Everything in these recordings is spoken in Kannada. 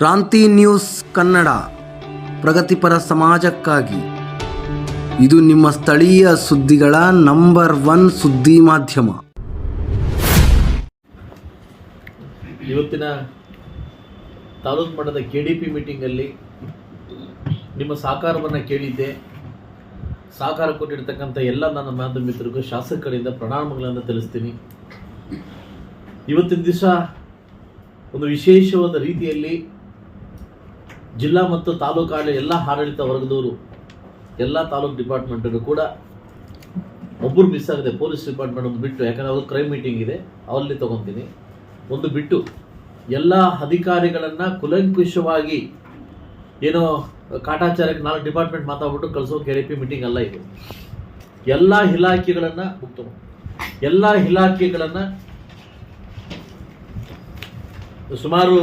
ಕ್ರಾಂತಿ ನ್ಯೂಸ್ ಕನ್ನಡ, ಪ್ರಗತಿಪರ ಸಮಾಜಕ್ಕಾಗಿ. ಇದು ನಿಮ್ಮ ಸ್ಥಳೀಯ ಸುದ್ದಿಗಳ ನಂಬರ್ ಒನ್ ಸುದ್ದಿ ಮಾಧ್ಯಮ. ಇವತ್ತಿನ ತಾಲೂಕು ಮಟ್ಟದ ಕೆ ಡಿ ಪಿ ಮೀಟಿಂಗಲ್ಲಿ ನಿಮ್ಮ ಸಹಕಾರವನ್ನು ಕೇಳಿದ್ದೆ. ಸಹಕಾರ ಕೊಟ್ಟಿರ್ತಕ್ಕಂಥ ಎಲ್ಲ ನನ್ನ ಮಾಧ್ಯಮಿಕರಿಗೂ ಶಾಸಕರಿಂದ ಪ್ರಣಾಮಗಳನ್ನು ತಿಳಿಸ್ತೀನಿ. ಇವತ್ತಿನ ದಿವಸ ಒಂದು ವಿಶೇಷವಾದ ರೀತಿಯಲ್ಲಿ ಜಿಲ್ಲಾ ಮತ್ತು ತಾಲೂಕು ಎಲ್ಲ ಆಡಳಿತ ವರ್ಗದವರು, ಎಲ್ಲ ತಾಲೂಕು ಡಿಪಾರ್ಟ್ಮೆಂಟನ್ನು ಕೂಡ ಒಬ್ಬರು ಮಿಸ್ ಆಗಿದೆ ಪೊಲೀಸ್ ಡಿಪಾರ್ಟ್ಮೆಂಟ್ ಒಂದು ಬಿಟ್ಟು, ಯಾಕಂದರೆ ಅದು ಕ್ರೈಮ್ ಮೀಟಿಂಗ್ ಇದೆ, ಅವರಲ್ಲಿ ತಗೊತೀನಿ. ಒಂದು ಬಿಟ್ಟು, ಎಲ್ಲ ಅಧಿಕಾರಿಗಳನ್ನು ಕುಲಂಕುಷವಾಗಿ ಏನೋ ಕಾಟಾಚಾರಕ್ಕೆ ನಾಲ್ಕು ಡಿಪಾರ್ಟ್ಮೆಂಟ್ ಮಾತಾಡ್ಬಿಟ್ಟು ಕಳಿಸೋ ಕೆ ಪಿ ಮೀಟಿಂಗ್ ಅಲ್ಲ ಇದು. ಎಲ್ಲ ಇಲಾಖೆಗಳನ್ನು ಎಲ್ಲ ಇಲಾಖೆಗಳನ್ನು ಸುಮಾರು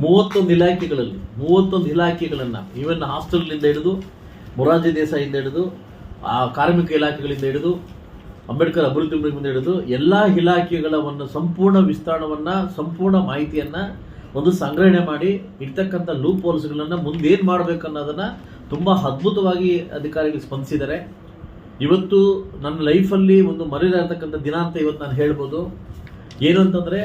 ಮೂವತ್ತೊಂದು ಇಲಾಖೆಗಳಲ್ಲಿ, ಮೂವತ್ತೊಂದು ಇಲಾಖೆಗಳನ್ನು ಈವನ್ ಹಾಸ್ಟೆಲ್ನಿಂದ ಹಿಡಿದು, ಮೊರಾರ್ಜಿ ದೇಸಾಯಿಂದ ಹಿಡಿದು, ಆ ಕಾರ್ಮಿಕ ಇಲಾಖೆಗಳಿಂದ ಹಿಡಿದು, ಅಂಬೇಡ್ಕರ್ ಅಭಿವೃದ್ಧಿ ನಿಗಮದಿಂದ ಹಿಡಿದು, ಎಲ್ಲ ಇಲಾಖೆಗಳ ಒಂದು ಸಂಪೂರ್ಣ ವಿಸ್ತರಣವನ್ನು ಸಂಪೂರ್ಣ ಮಾಹಿತಿಯನ್ನು ಒಂದು ಸಂಗ್ರಹಣೆ ಮಾಡಿ ಇರ್ತಕ್ಕಂಥ ಲೂಪ್ ಹೋಲ್ಸ್ಗಳನ್ನು ಮುಂದೇನು ಮಾಡಬೇಕು ಅನ್ನೋದನ್ನು ತುಂಬ ಅದ್ಭುತವಾಗಿ ಅಧಿಕಾರಿಗಳು ಸ್ಪಂದಿಸಿದ್ದಾರೆ. ಇವತ್ತು ನನ್ನ ಲೈಫಲ್ಲಿ ಒಂದು ಮರೆಯಲಾಗತಕ್ಕಂಥ ದಿನ ಅಂತ ಇವತ್ತು ನಾನು ಹೇಳ್ಬೋದು. ಏನು ಅಂತಂದರೆ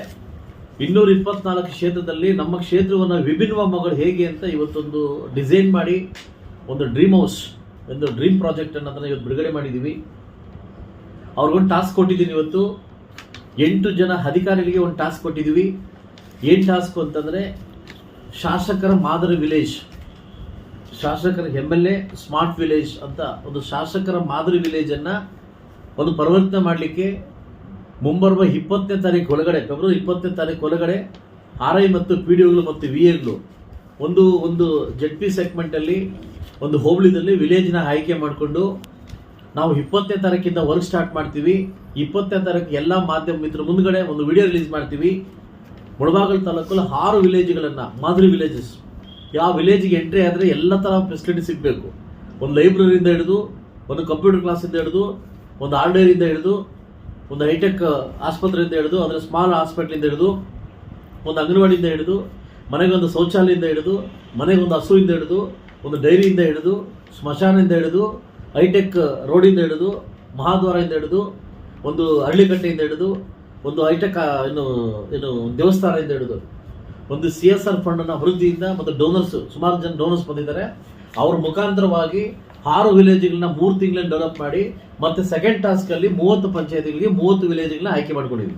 ಇನ್ನೂರ ಇಪ್ಪತ್ನಾಲ್ಕು ಕ್ಷೇತ್ರದಲ್ಲಿ ನಮ್ಮ ಕ್ಷೇತ್ರವನ್ನು ವಿಭಿನ್ನ ಮಗಳು ಹೇಗೆ ಅಂತ ಇವತ್ತೊಂದು ಡಿಸೈನ್ ಮಾಡಿ, ಒಂದು ಡ್ರೀಮ್ ಹೌಸ್ ಒಂದು ಡ್ರೀಮ್ ಪ್ರಾಜೆಕ್ಟ್ ಅನ್ನೋದನ್ನು ಇವತ್ತು ಬಿಡುಗಡೆ ಮಾಡಿದ್ದೀವಿ ಅವ್ರಿಗೊಂದು ಟಾಸ್ಕ್ ಕೊಟ್ಟಿದ್ದೀನಿ ಇವತ್ತು. ಎಂಟು ಜನ ಅಧಿಕಾರಿಗಳಿಗೆ ಒಂದು ಟಾಸ್ಕ್ ಕೊಟ್ಟಿದ್ದೀವಿ ಏನು ಟಾಸ್ಕ್ ಅಂತಂದರೆ, ಶಾಸಕರ ಮಾದರಿ ವಿಲೇಜ್, ಶಾಸಕರ M L A smart village ಅಂತ ಒಂದು ಶಾಸಕರ ಮಾದರಿ ವಿಲೇಜನ್ನು ಒಂದು ಪರಿವರ್ತನೆ ಮಾಡಲಿಕ್ಕೆ ಮುಂಬರುವ ಇಪ್ಪತ್ತನೇ ತಾರೀಕು ಒಳಗಡೆ, ಫೆಬ್ರವರಿ ಇಪ್ಪತ್ತನೇ ತಾರೀಕು ಒಳಗಡೆ ಆರ್ ಐ ಮತ್ತು ಪಿ ಡಿ ಒಗಳು ಮತ್ತು ವಿ ಎಗಳು ಒಂದು ಒಂದು ಜೆಡ್ ಪಿ ಸೆಗ್ಮೆಂಟಲ್ಲಿ ಒಂದು ಹೋಬಳಿದಲ್ಲಿ ವಿಲೇಜ್ನ ಆಯ್ಕೆ ಮಾಡಿಕೊಂಡು ನಾವು ಇಪ್ಪತ್ತನೇ ತಾರೀಕಿಂದ ವರ್ಕ್ ಸ್ಟಾರ್ಟ್ ಮಾಡ್ತೀವಿ. ಇಪ್ಪತ್ತನೇ ತಾರೀಕು ಎಲ್ಲ ಮಾಧ್ಯಮ ಮಿತ್ರ ಮುಂದ್ಗಡೆ ಒಂದು ವಿಡಿಯೋ ರಿಲೀಸ್ ಮಾಡ್ತೀವಿ. ಮುಳಬಾಗಲ್ ತಾಲೂಕಲ್ಲಿ ಆರು ವಿಲೇಜ್ಗಳನ್ನು ಮಾದರಿ ವಿಲೇಜಸ್ ಯಾವ ವಿಲೇಜಿಗೆ ಎಂಟ್ರಿ ಆದರೆ ಎಲ್ಲ ಥರ ಫೆಸಿಲಿಟಿ ಸಿಗಬೇಕು. ಒಂದು ಲೈಬ್ರರಿಯಿಂದ ಹಿಡಿದು, ಒಂದು ಕಂಪ್ಯೂಟರ್ ಕ್ಲಾಸಿಂದ ಹಿಡಿದು, ಒಂದು ಆರ್ಡರಿಂದ ಹಿಡಿದು ಒಂದು ಹೈಟೆಕ್ ಆಸ್ಪತ್ರೆಯಿಂದ ಹಿಡಿದು, ಅಂದರೆ ಸ್ಮಾಲ್ ಹಾಸ್ಪಿಟ್ಲಿಂದ ಹಿಡಿದು, ಒಂದು ಅಂಗನವಾಡಿಯಿಂದ ಹಿಡಿದು ಮನೆಗೊಂದು ಶೌಚಾಲಯದಿಂದ ಹಿಡಿದು ಮನೆಗೊಂದು ಹಸುವಿಂದ ಹಿಡಿದು, ಒಂದು ಡೈರಿಯಿಂದ ಹಿಡಿದು, ಸ್ಮಶಾನದಿಂದ ಹಿಡಿದು ಹೈಟೆಕ್ ರೋಡಿಂದ ಹಿಡಿದು, ಮಹಾದ್ವಾರದಿಂದ ಹಿಡಿದು, ಒಂದು ಹಳ್ಳಿಕಟ್ಟೆಯಿಂದ ಹಿಡಿದು, ಒಂದು ಹೈಟೆಕ್ ಏನು ಏನು, ದೇವಸ್ಥಾನದಿಂದ ಹಿಡಿದು, ಒಂದು ಸಿ ಎಸ್ ಆರ್ ಫಂಡನ್ನು ಅಭಿವೃದ್ಧಿಯಿಂದ ಮತ್ತು ಡೋನರ್ಸ್, ಸುಮಾರು ಜನ ಡೋನರ್ಸ್ ಬಂದಿದ್ದಾರೆ. ಅವ್ರ ಮುಖಾಂತರವಾಗಿ ಆರು ವಿಲೇಜ್ಗಳನ್ನ ಮೂರು ತಿಂಗಳನ್ನ ಡೆವಲಪ್ ಮಾಡಿ ಮತ್ತೆ ಸೆಕೆಂಡ್ ಟಾಸ್ಕಲ್ಲಿ ಮೂವತ್ತು ಪಂಚಾಯತಿಗಳಿಗೆ ಮೂವತ್ತು ವಿಲೇಜ್ಗಳನ್ನ ಆಯ್ಕೆ ಮಾಡ್ಕೊಂಡಿದ್ವಿ.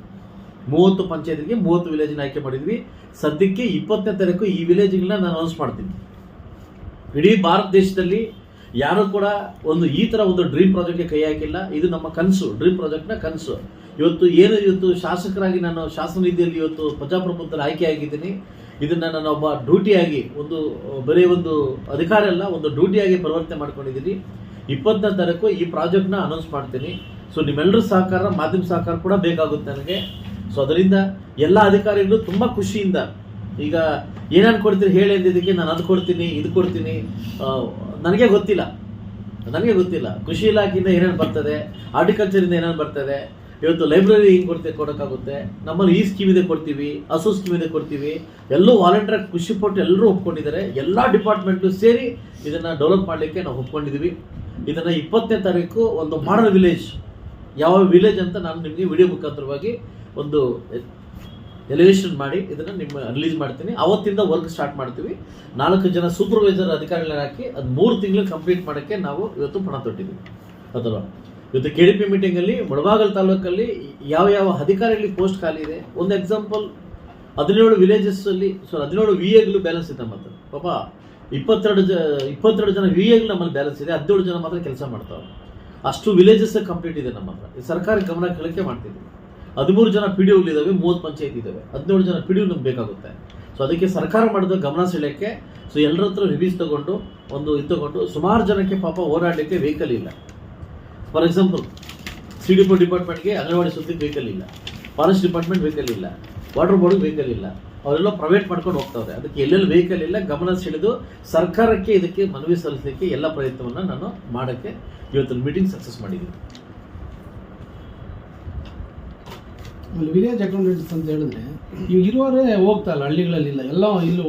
ಮೂವತ್ತು ಪಂಚಾಯತಿಗೆ ಮೂವತ್ತು ವಿಲೇಜ್ನ ಆಯ್ಕೆ ಮಾಡಿದ್ವಿ. ಸದ್ಯಕ್ಕೆ ಇಪ್ಪತ್ತನೇ ತಾರೀಕು ಈ ವಿಲೇಜ್ಗಳನ್ನ ನಾನು ಅನೌನ್ಸ್ ಮಾಡ್ತೀನಿ. ಇಡೀ ಭಾರತ ದೇಶದಲ್ಲಿ ಯಾರು ಕೂಡ ಒಂದು ಈ ಥರ ಒಂದು ಡ್ರೀಮ್ ಪ್ರಾಜೆಕ್ಟ್ಗೆ ಕೈ ಹಾಕಿಲ್ಲ. ಇದು ನಮ್ಮ ಕನಸು ಡ್ರೀಮ್ ಪ್ರಾಜೆಕ್ಟ್ನ ಕನಸು. ಇವತ್ತು ಏನು ಇವತ್ತು ಶಾಸಕರಾಗಿ ನಾನು ಶಾಸನ ನಿಧಿಯಲ್ಲಿ ಇವತ್ತು ಪ್ರಜಾಪ್ರಭುತ್ವದಲ್ಲಿ ಆಯ್ಕೆ ಆಗಿದ್ದೀನಿ. ಇದನ್ನು ನಾನು ಒಬ್ಬ ಡ್ಯೂಟಿಯಾಗಿ ಒಂದು, ಬರೀ ಒಂದು ಅಧಿಕಾರ ಅಲ್ಲ, ಒಂದು ಡ್ಯೂಟಿಯಾಗಿ ಪರಿವರ್ತನೆ ಮಾಡ್ಕೊಂಡಿದ್ದೀನಿ. ಇಪ್ಪತ್ತನೇ ತಾರೀಕು ಈ ಪ್ರಾಜೆಕ್ಟ್ನ ಅನೌನ್ಸ್ ಮಾಡ್ತೀನಿ. ಸೊ ನಿಮ್ಮೆಲ್ಲರ ಸಹಕಾರ, ಮಾಧ್ಯಮ ಸಹಕಾರ ಕೂಡ ಬೇಕಾಗುತ್ತೆ ನನಗೆ. ಸೊ ಅದರಿಂದ ಎಲ್ಲ ಅಧಿಕಾರಿಗಳು ತುಂಬ ಖುಷಿಯಿಂದ ಈಗ ಏನೇನು ಕೊಡ್ತೀರಿ ಹೇಳಿ ಅಂದಿದ್ದಕ್ಕೆ ನಾನು ಅದು ಕೊಡ್ತೀನಿ, ಇದು ಕೊಡ್ತೀನಿ. ನನಗೆ ಗೊತ್ತಿಲ್ಲ. ನನಗೆ ಗೊತ್ತಿಲ್ಲ. ಕೃಷಿ ಇಲಾಖೆಯಿಂದ ಏನೇನು ಬರ್ತದೆ ಹಾರ್ಟಿಕಲ್ಚರಿಂದ ಏನೇನು ಬರ್ತದೆ, ಇವತ್ತು ಲೈಬ್ರರಿ ಹಿಂಗೆ ಕೊಡ್ತೆ, ಕೊಡೋಕ್ಕಾಗುತ್ತೆ. ನಮ್ಮಲ್ಲಿ ಈ ಸ್ಕೀಮ್ ಇದೆ ಕೊಡ್ತೀವಿ, ಹಸು ಸ್ಕೀಮ್ ಇದೆ ಕೊಡ್ತೀವಿ. ಎಲ್ಲೂ ವಾಲಂಟಿಯರ್ ಖುಷಿ ಪಟ್ಟು ಎಲ್ಲರೂ ಒಪ್ಕೊಂಡಿದ್ದಾರೆ. ಎಲ್ಲ ಡಿಪಾರ್ಟ್ಮೆಂಟು ಸೇರಿ ಇದನ್ನು ಡೆವಲಪ್ ಮಾಡಲಿಕ್ಕೆ ನಾವು ಒಪ್ಕೊಂಡಿದ್ದೀವಿ. ಇದನ್ನು ಇಪ್ಪತ್ತನೇ ತಾರೀಕು ಒಂದು ಮಾಡಲ್ ವಿಲೇಜ್, ಯಾವ ವಿಲೇಜ್ ಅಂತ ನಾನು ನಿಮಗೆ ವಿಡಿಯೋ ಮುಖಾಂತರವಾಗಿ ಒಂದು ಎಲಿವೇಷನ್ ಮಾಡಿ ಇದನ್ನು ನಿಮ್ಮ ರಿಲೀಸ್ ಮಾಡ್ತೀನಿ. ಅವತ್ತಿಂದ ವರ್ಕ್ ಸ್ಟಾರ್ಟ್ ಮಾಡ್ತೀವಿ. ನಾಲ್ಕು ಜನ ಸೂಪರ್ವೈಸರ್ ಅಧಿಕಾರಿಗಳನ್ನ ಹಾಕಿ ಅದು ಮೂರು ತಿಂಗಳು ಕಂಪ್ಲೀಟ್ ಮಾಡೋಕ್ಕೆ ನಾವು ಇವತ್ತು ಪಣ ತೊಟ್ಟಿದ್ದೀವಿ. ಅಥವಾ ಇವತ್ತು ಕೆ ಡಿ ಪಿ ಮೀಟಿಂಗಲ್ಲಿ ಮುಳಬಾಗಲ್ ತಾಲೂಕಲ್ಲಿ ಯಾವ ಯಾವ ಅಧಿಕಾರಿಗಳಿಗೆ ಪೋಸ್ಟ್ ಖಾಲಿ ಇದೆ? ಒಂದು ಎಕ್ಸಾಂಪಲ್ ಹದಿನೇಳು ವಿಲೇಜಸ್ಸಲ್ಲಿ ಸೊ ಹದಿನೇಳು ವಿ ಎಗಳು ಬ್ಯಾಲೆನ್ಸ್ ಇದೆ ಮತ್ತು ಪಾಪ ಇಪ್ಪತ್ತೆರಡು ಜ, ಇಪ್ಪತ್ತೆರಡು ಜನ ವಿ ಐಗಳು ನಮ್ಮಲ್ಲಿ ಬ್ಯಾಲೆನ್ಸ್ ಇದೆ, ಹದಿನೇಳು ಜನ ಮಾತ್ರ ಕೆಲಸ ಮಾಡ್ತಾವೆ ಅಷ್ಟು ವಿಲೇಜಸ್ ಕಂಪ್ಲೀಟ್ ಇದೆ ನಮ್ಮ ಹತ್ರ. ಸರ್ಕಾರಿ ಗಮನ ಕೇಳಕ್ಕೆ ಮಾಡ್ತಿದ್ದೀವಿ. ಹದಿಮೂರು ಜನ ಪಿ ಡಿ ಇದ್ದಾವೆ ಮೂವತ್ತು ಪಂಚಾಯತ್ ಇದ್ದಾವೆ ಹದಿನೇಳು ಜನ ಪಿ ಡಿ ನಮ್ಗೆ ಬೇಕಾಗುತ್ತೆ. ಸೊ ಅದಕ್ಕೆ ಸರ್ಕಾರ ಮಾಡಿದ ಗಮನ ಸೆಳೆಯೋಕ್ಕೆ ಸೊ ಎಲ್ಲರ ಹತ್ರ ರಿವ್ಯೂಸ್ ತಗೊಂಡು, ಒಂದು ಇದು ತಗೊಂಡು, ಸುಮಾರು ಜನಕ್ಕೆ ಪಾಪ ಓಡಾಡಲಿಕ್ಕೆ ವೆಹಿಕಲ್ ಇಲ್ಲ. For example C D P ಡಿಪಾರ್ಟ್ಮೆಂಟ್ಗೆ anganwadi ಸುದ್ದಿಗೆ ವೆಹಿಕಲ್ ಇಲ್ಲ. ಫಾರೆಸ್ಟ್ ಡಿಪಾರ್ಟ್ಮೆಂಟ್ ವೆಹಿಕಲ್ ಇಲ್ಲ. ವಾಟರ್ ಬೋರ್ಡ್ಗೆ ವೆಹಿಕಲ್ ಇಲ್ಲ. ಅವರೆಲ್ಲ ಪ್ರೈವೇಟ್ ಮಾಡ್ಕೊಂಡು ಹೋಗ್ತಾವ್ರೆ. ಅದಕ್ಕೆ ಎಲ್ಲೆಲ್ಲಿ ವೆಹಿಕಲ್ ಇಲ್ಲ ಗಮನ ಸೆಳೆದು ಸರ್ಕಾರಕ್ಕೆ ಇದಕ್ಕೆ ಮನವಿ ಸಲ್ಲಿಸಲಿಕ್ಕೆ ಎಲ್ಲ ಪ್ರಯತ್ನವನ್ನು ನಾನು ಮಾಡೋಕ್ಕೆ ಇವತ್ತಿನ ಮೀಟಿಂಗ್ ಸಕ್ಸಸ್ ಮಾಡಿದ್ದೀನಿ. ಆಮೇಲೆ ವಿಲೇಜ್ ಅಕೌಂಟೆಂಟ್ಸ್ ಅಂತ ಹೇಳಿದ್ರೆ ಇವ್ ಇರೋರೇ ಹೋಗ್ತಾ ಇಲ್ಲ ಹಳ್ಳಿಗಳಲ್ಲಿ ಇಲ್ಲ. ಎಲ್ಲ ಇಲ್ಲಿ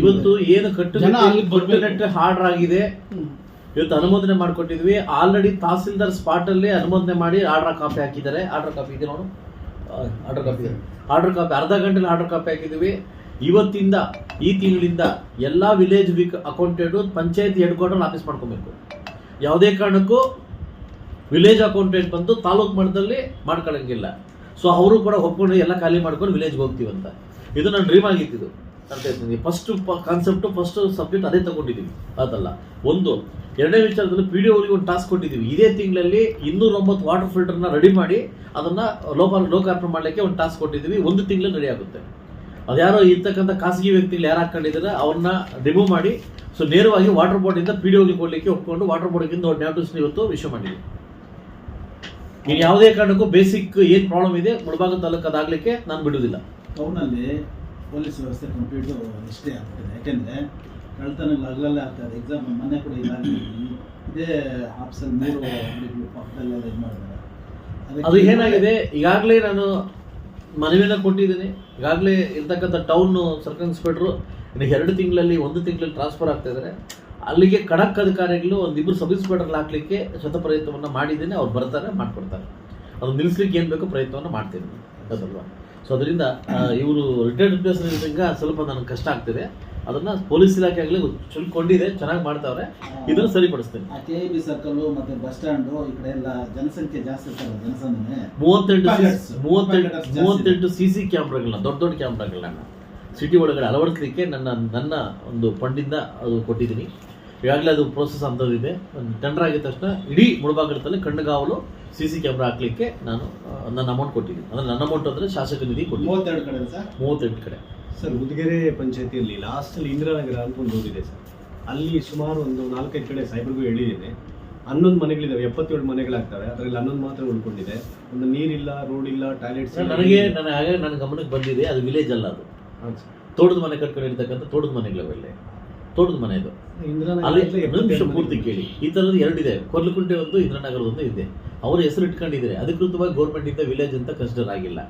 ಇವತ್ತು ಏನು ಕಟ್ಟು. ಹಾರ್ಡರ್ ಆಗಿದೆ. ಇವತ್ತು ಅನುಮೋದನೆ ಮಾಡ್ಕೊಟ್ಟಿದ್ವಿ. ಆಲ್ರೆಡಿ ತಹಸೀಲ್ದಾರ್ ಸ್ಪಾಟ್ ಅಲ್ಲಿ ಅನುಮೋದನೆ ಮಾಡಿ ಆರ್ಡರ್ ಕಾಪಿ ಹಾಕಿದ್ದಾರೆ. ಆರ್ಡರ್ ಕಾಪಿ ಇದೆ ನೋಡು. ಆರ್ಡರ್ ಕಾಪಿ ಆರ್ಡರ್ ಕಾಪಿ ಅರ್ಧ ಗಂಟೆಲಿ ಆರ್ಡರ್ ಕಾಪಿ ಹಾಕಿದ್ದೀವಿ. ಇವತ್ತಿಂದ, ಈ ತಿಂಗಳಿಂದ ಎಲ್ಲ village wick accountant panchayat head quarter office ಮಾಡ್ಕೊಬೇಕು. ಯಾವುದೇ ಕಾರಣಕ್ಕೂ ವಿಲೇಜ್ ಅಕೌಂಟೆಂಟ್ ಬಂದು ತಾಲೂಕು ಮಟ್ಟದಲ್ಲಿ ಮಾಡ್ಕೊಳಂಗಿಲ್ಲ ಸೊ ಅವರು ಕೂಡ ಒಪ್ಕೊಂಡು ಎಲ್ಲ ಖಾಲಿ ಮಾಡ್ಕೊಂಡು ವಿಲೇಜ್ಗೆ ಹೋಗ್ತೀವಂತ ಇದು ನನ್ನ ಡ್ರೀಮ್ ಆಗಿತ್ತು ಅಂತ ಹೇಳ್ತೀನಿ ಫಸ್ಟ್ ಕಾನ್ಸೆಪ್ಟ್ ಫಸ್ಟ್ ಸಬ್ಜೆಕ್ಟ್ ಅದೇ ತಗೊಂಡಿದ್ದೀವಿ. ಅದಲ್ಲ ಒಂದು, ಎರಡನೇ ವಿಚಾರದಲ್ಲಿ ಪಿ ಡಿ ಒಗೆ ಒಂದು ಟಾಸ್ಕ್ ಕೊಟ್ಟಿದ್ದೀವಿ. ಇದೇ ತಿಂಗಳಲ್ಲಿ ಇನ್ನೂರೊಂಬತ್ತು ವಾಟರ್ ಫಿಲ್ಟರ್ನ ರೆಡಿ ಮಾಡಿ ಅದನ್ನ ಲೋಪ ಲೋಕಾರ್ಪಣೆ ಮಾಡಲಿಕ್ಕೆ ಒಂದು ಟಾಸ್ಕ್ ಕೊಟ್ಟಿದ್ದೀವಿ. ಒಂದು ತಿಂಗಳಲ್ಲಿ ರೆಡಿ ಆಗುತ್ತೆ. ಅದ್ಯಾರೋ ಇರ್ತಕ್ಕಂಥ ಖಾಸಗಿ ವ್ಯಕ್ತಿಗಳು ಯಾರು ಹಾಕೊಂಡಿದ್ದಾರೆ, ಅವ್ರನ್ನ ರಿಮೂವ್ ಮಾಡಿ ಸೊ ನೇರವಾಗಿ ವಾಟರ್ ಬೋರ್ಡಿಂದ ಪಿ ಡಿ ಒಗೆ ಕೊಡ್ಲಿಕ್ಕೆ ಒಪ್ಕೊಂಡು ವಾಟರ್ ಬೋರ್ಡ್ಗಿಂದ ಒಂದು ನೋಟಿಸ್ ಇವತ್ತು ವಿಷಯ ಮಾಡಿದ್ವಿ ನೀವು ಯಾವುದೇ ಕಾರಣಕ್ಕೂ ಬೇಸಿಕ್ ಏನ್ ಪ್ರಾಬ್ಲಮ್ ಇದೆ, ಮುಳಬಾಗ ತಾಲೂಕು ಅದಾಗಲಿಕ್ಕೆ ನಾನು ಬಿಡುವುದಿಲ್ಲ. ಟೌನಲ್ಲಿ ಪೊಲೀಸ್ ವ್ಯವಸ್ಥೆ ಕಂಪ್ಲೀಟು ನಿಷ್ಠೆ ಆಗ್ತಿದೆ ಯಾಕೆಂದರೆ ಕಳ್ತನಗಳು ಅಲ್ಲಲ್ಲೇ ಆಗ್ತದೆ ಎಕ್ಸಾಮ್ ಮನೆ ಕೂಡ ಇಲ್ಲ ಇದೇ. ಆಪ್ಸಲ್ಲಿ ಮೂರು ಅಂಗಡಿಗಳು ಪಕ್ಕದಲ್ಲೆಲ್ಲ ಇದು ಮಾಡಿದ್ದಾರೆ. ಅದು ಏನಾಗಿದೆ? ಈಗಾಗಲೇ ನಾನು ಮನವಿನ ಕೊಟ್ಟಿದ್ದೀನಿ. ಈಗಾಗಲೇ ಇರ್ತಕ್ಕಂಥ ಟೌನ್ ಸರ್ಕಲ್ ಇನ್ಸ್ಪೆಕ್ಟ್ರು ಇನ್ನು ಎರಡು ತಿಂಗಳಲ್ಲಿ, ಒಂದು ತಿಂಗಳಲ್ಲಿ ಟ್ರಾನ್ಸ್ಫರ್ ಆಗ್ತಾ ಇದ್ದಾರೆ ಅಲ್ಲಿಗೆ ಖಡಕ್ ಅಧಿಕಾರಿಗಳು ಒಂದಿಬ್ಬರು ಸಬ್ ಇನ್ಸ್ಪೆಕ್ಟರ್ ಹಾಕ್ಲಿಕ್ಕೆ ಸ್ವತಃ ಪ್ರಯತ್ನವನ್ನು ಮಾಡಿದ್ದೀನಿ. ಅವ್ರು ಬರ್ತಾರೆ, ಮಾಡಿಕೊಡ್ತಾರೆ. ಅದು ನಿಲ್ಲಿಸ್ಲಿಕ್ಕೆ ಏನು ಬೇಕೋ ಪ್ರಯತ್ನವನ್ನು ಮಾಡ್ತೀನಿ ಅದಲ್ವಾ ಸೊ ಅದರಿಂದ ಇವರು ರಿಟೈರ್ಡ್ ಪ್ಲೇಸ್ನಿಂದ ಸ್ವಲ್ಪ ನನಗೆ ಕಷ್ಟ ಆಗ್ತಿದೆ. ಅದನ್ನ ಪೊಲೀಸ್ ಇಲಾಖೆ ಆಗಲಿ ಚುಲ್ಕೊಂಡಿದೆ ಚೆನ್ನಾಗಿ ಮಾಡ್ತಾವ್ರೆ. ಇದನ್ನು ಸರಿಪಡಿಸ್ತೇನೆ. ಕೆ ಬಿ ಸರ್ಕಲ್ ಮತ್ತು ಬಸ್ ಸ್ಟ್ಯಾಂಡು ಈ ಕಡೆ ಎಲ್ಲ ಜನಸಂಖ್ಯೆ ಜಾಸ್ತಿ ಇರ್ತಲ್ಲ ಜನಸಂಖ್ಯೆ ಮೂವತ್ತೆಂಟು. ಮೂವತ್ತೆಂಟು ಮೂವತ್ತೆಂಟು ಸಿ ಸಿ ಕ್ಯಾಮ್ರಾಗಳನ್ನ ದೊಡ್ಡ ದೊಡ್ಡ ಕ್ಯಾಮ್ರಾಗಳನ್ನ ಸಿಟಿ ಒಳಗಡೆ ಅಳವಡಿಸಲಿಕ್ಕೆ ನನ್ನ ನನ್ನ ಒಂದು ಫಂಡಿಂದ ಅದು ಕೊಟ್ಟಿದ್ದೀನಿ. ಈಗಾಗಲೇ ಅದು ಪ್ರೋಸೆಸ್ ಅಂತದಿದೆ ಟೆಂಡರ್ ಆಗಿದ ತಕ್ಷಣ ಇಡೀ ಮುಳಬಾಗಿಲದಲ್ಲಿ ಕಣ್ಣುಗಾವಲು ಸಿ ಸಿ ಕ್ಯಾಮ್ರಾ ಹಾಕ್ಲಿಕ್ಕೆ ನಾನು ನನ್ನ ಅಮೌಂಟ್ ಕೊಟ್ಟಿದ್ದೀನಿ. ಅಂದರೆ ನನ್ನ ಅಮೌಂಟ್ ಅಂದ್ರೆ ಶಾಸಕ ನಿಧಿ ಕೊಟ್ಟು ಮೂವತ್ತೆರಡು ಕಡೆ ಸರ್? ಮೂವತ್ತೆಂಟು ಕಡೆ. ಸರ್ ಉದಗೆರೆ ಪಂಚಾಯತಿಯಲ್ಲಿ ಲಾಸ್ಟಲ್ಲಿ ಇಂದಿರಾನಗರ ಅಂತ ಒಂದು ಊರಿದೆ ಸರ್. ಅಲ್ಲಿ ಸುಮಾರು ಒಂದು ನಾಲ್ಕೈದು ಕಡೆ ಸೈಬರ್ಗೂ ಹೇಳಿದ್ದೀನಿ ಹನ್ನೊಂದು ಮನೆಗಳಿದ್ದಾವೆ ಎಪ್ಪತ್ತೇಳು ಮನೆಗಳಾಗ್ತವೆ. ಅದರಲ್ಲಿ ಹನ್ನೊಂದು ಮಾತ್ರ ಉಳ್ಕೊಂಡಿದೆ. ಒಂದು ನೀರಿಲ್ಲ ರೋಡ್ ಇಲ್ಲ ಟಾಯ್ಲೆಟ್ಸ್ ನನಗೆ ನಾನು ಹಾಗೆ ನನ್ನ ಗಮನಕ್ಕೆ ಬಂದಿದೆ ಅದು ವಿಲೇಜ್ ಅಲ್ಲ ಅದು. ತೋಟದ ಮನೆ ಕಟ್ಕೊಂಡಿರ್ತಕ್ಕಂಥ ತೋಟದ ಮನೆಗಳವೆಲ್ಲ ತೋಟದ ಮನೆ ಇದು. ಅಲ್ಲಿ ನಿಮಿಷ ಪೂರ್ತಿ ಕೇಳಿ. ಈ ಥರದ್ದು ಎರಡಿದೆ ಕೊರ್ಲಕುಂಟೆ ಒಂದು ಇಂದ್ರನಗರ ಒಂದು ಇದೆ. ಅವರು ಹೆಸರು ಇಟ್ಕೊಂಡಿದ್ದಾರೆ. ಅಧಿಕೃತವಾಗಿ ಗೌರ್ಮೆಂಟ್ ಇಂದ ವಿಲೇಜ್ ಅಂತ ಕನ್ಸಿಡರ್ ಆಗಿಲ್ಲ.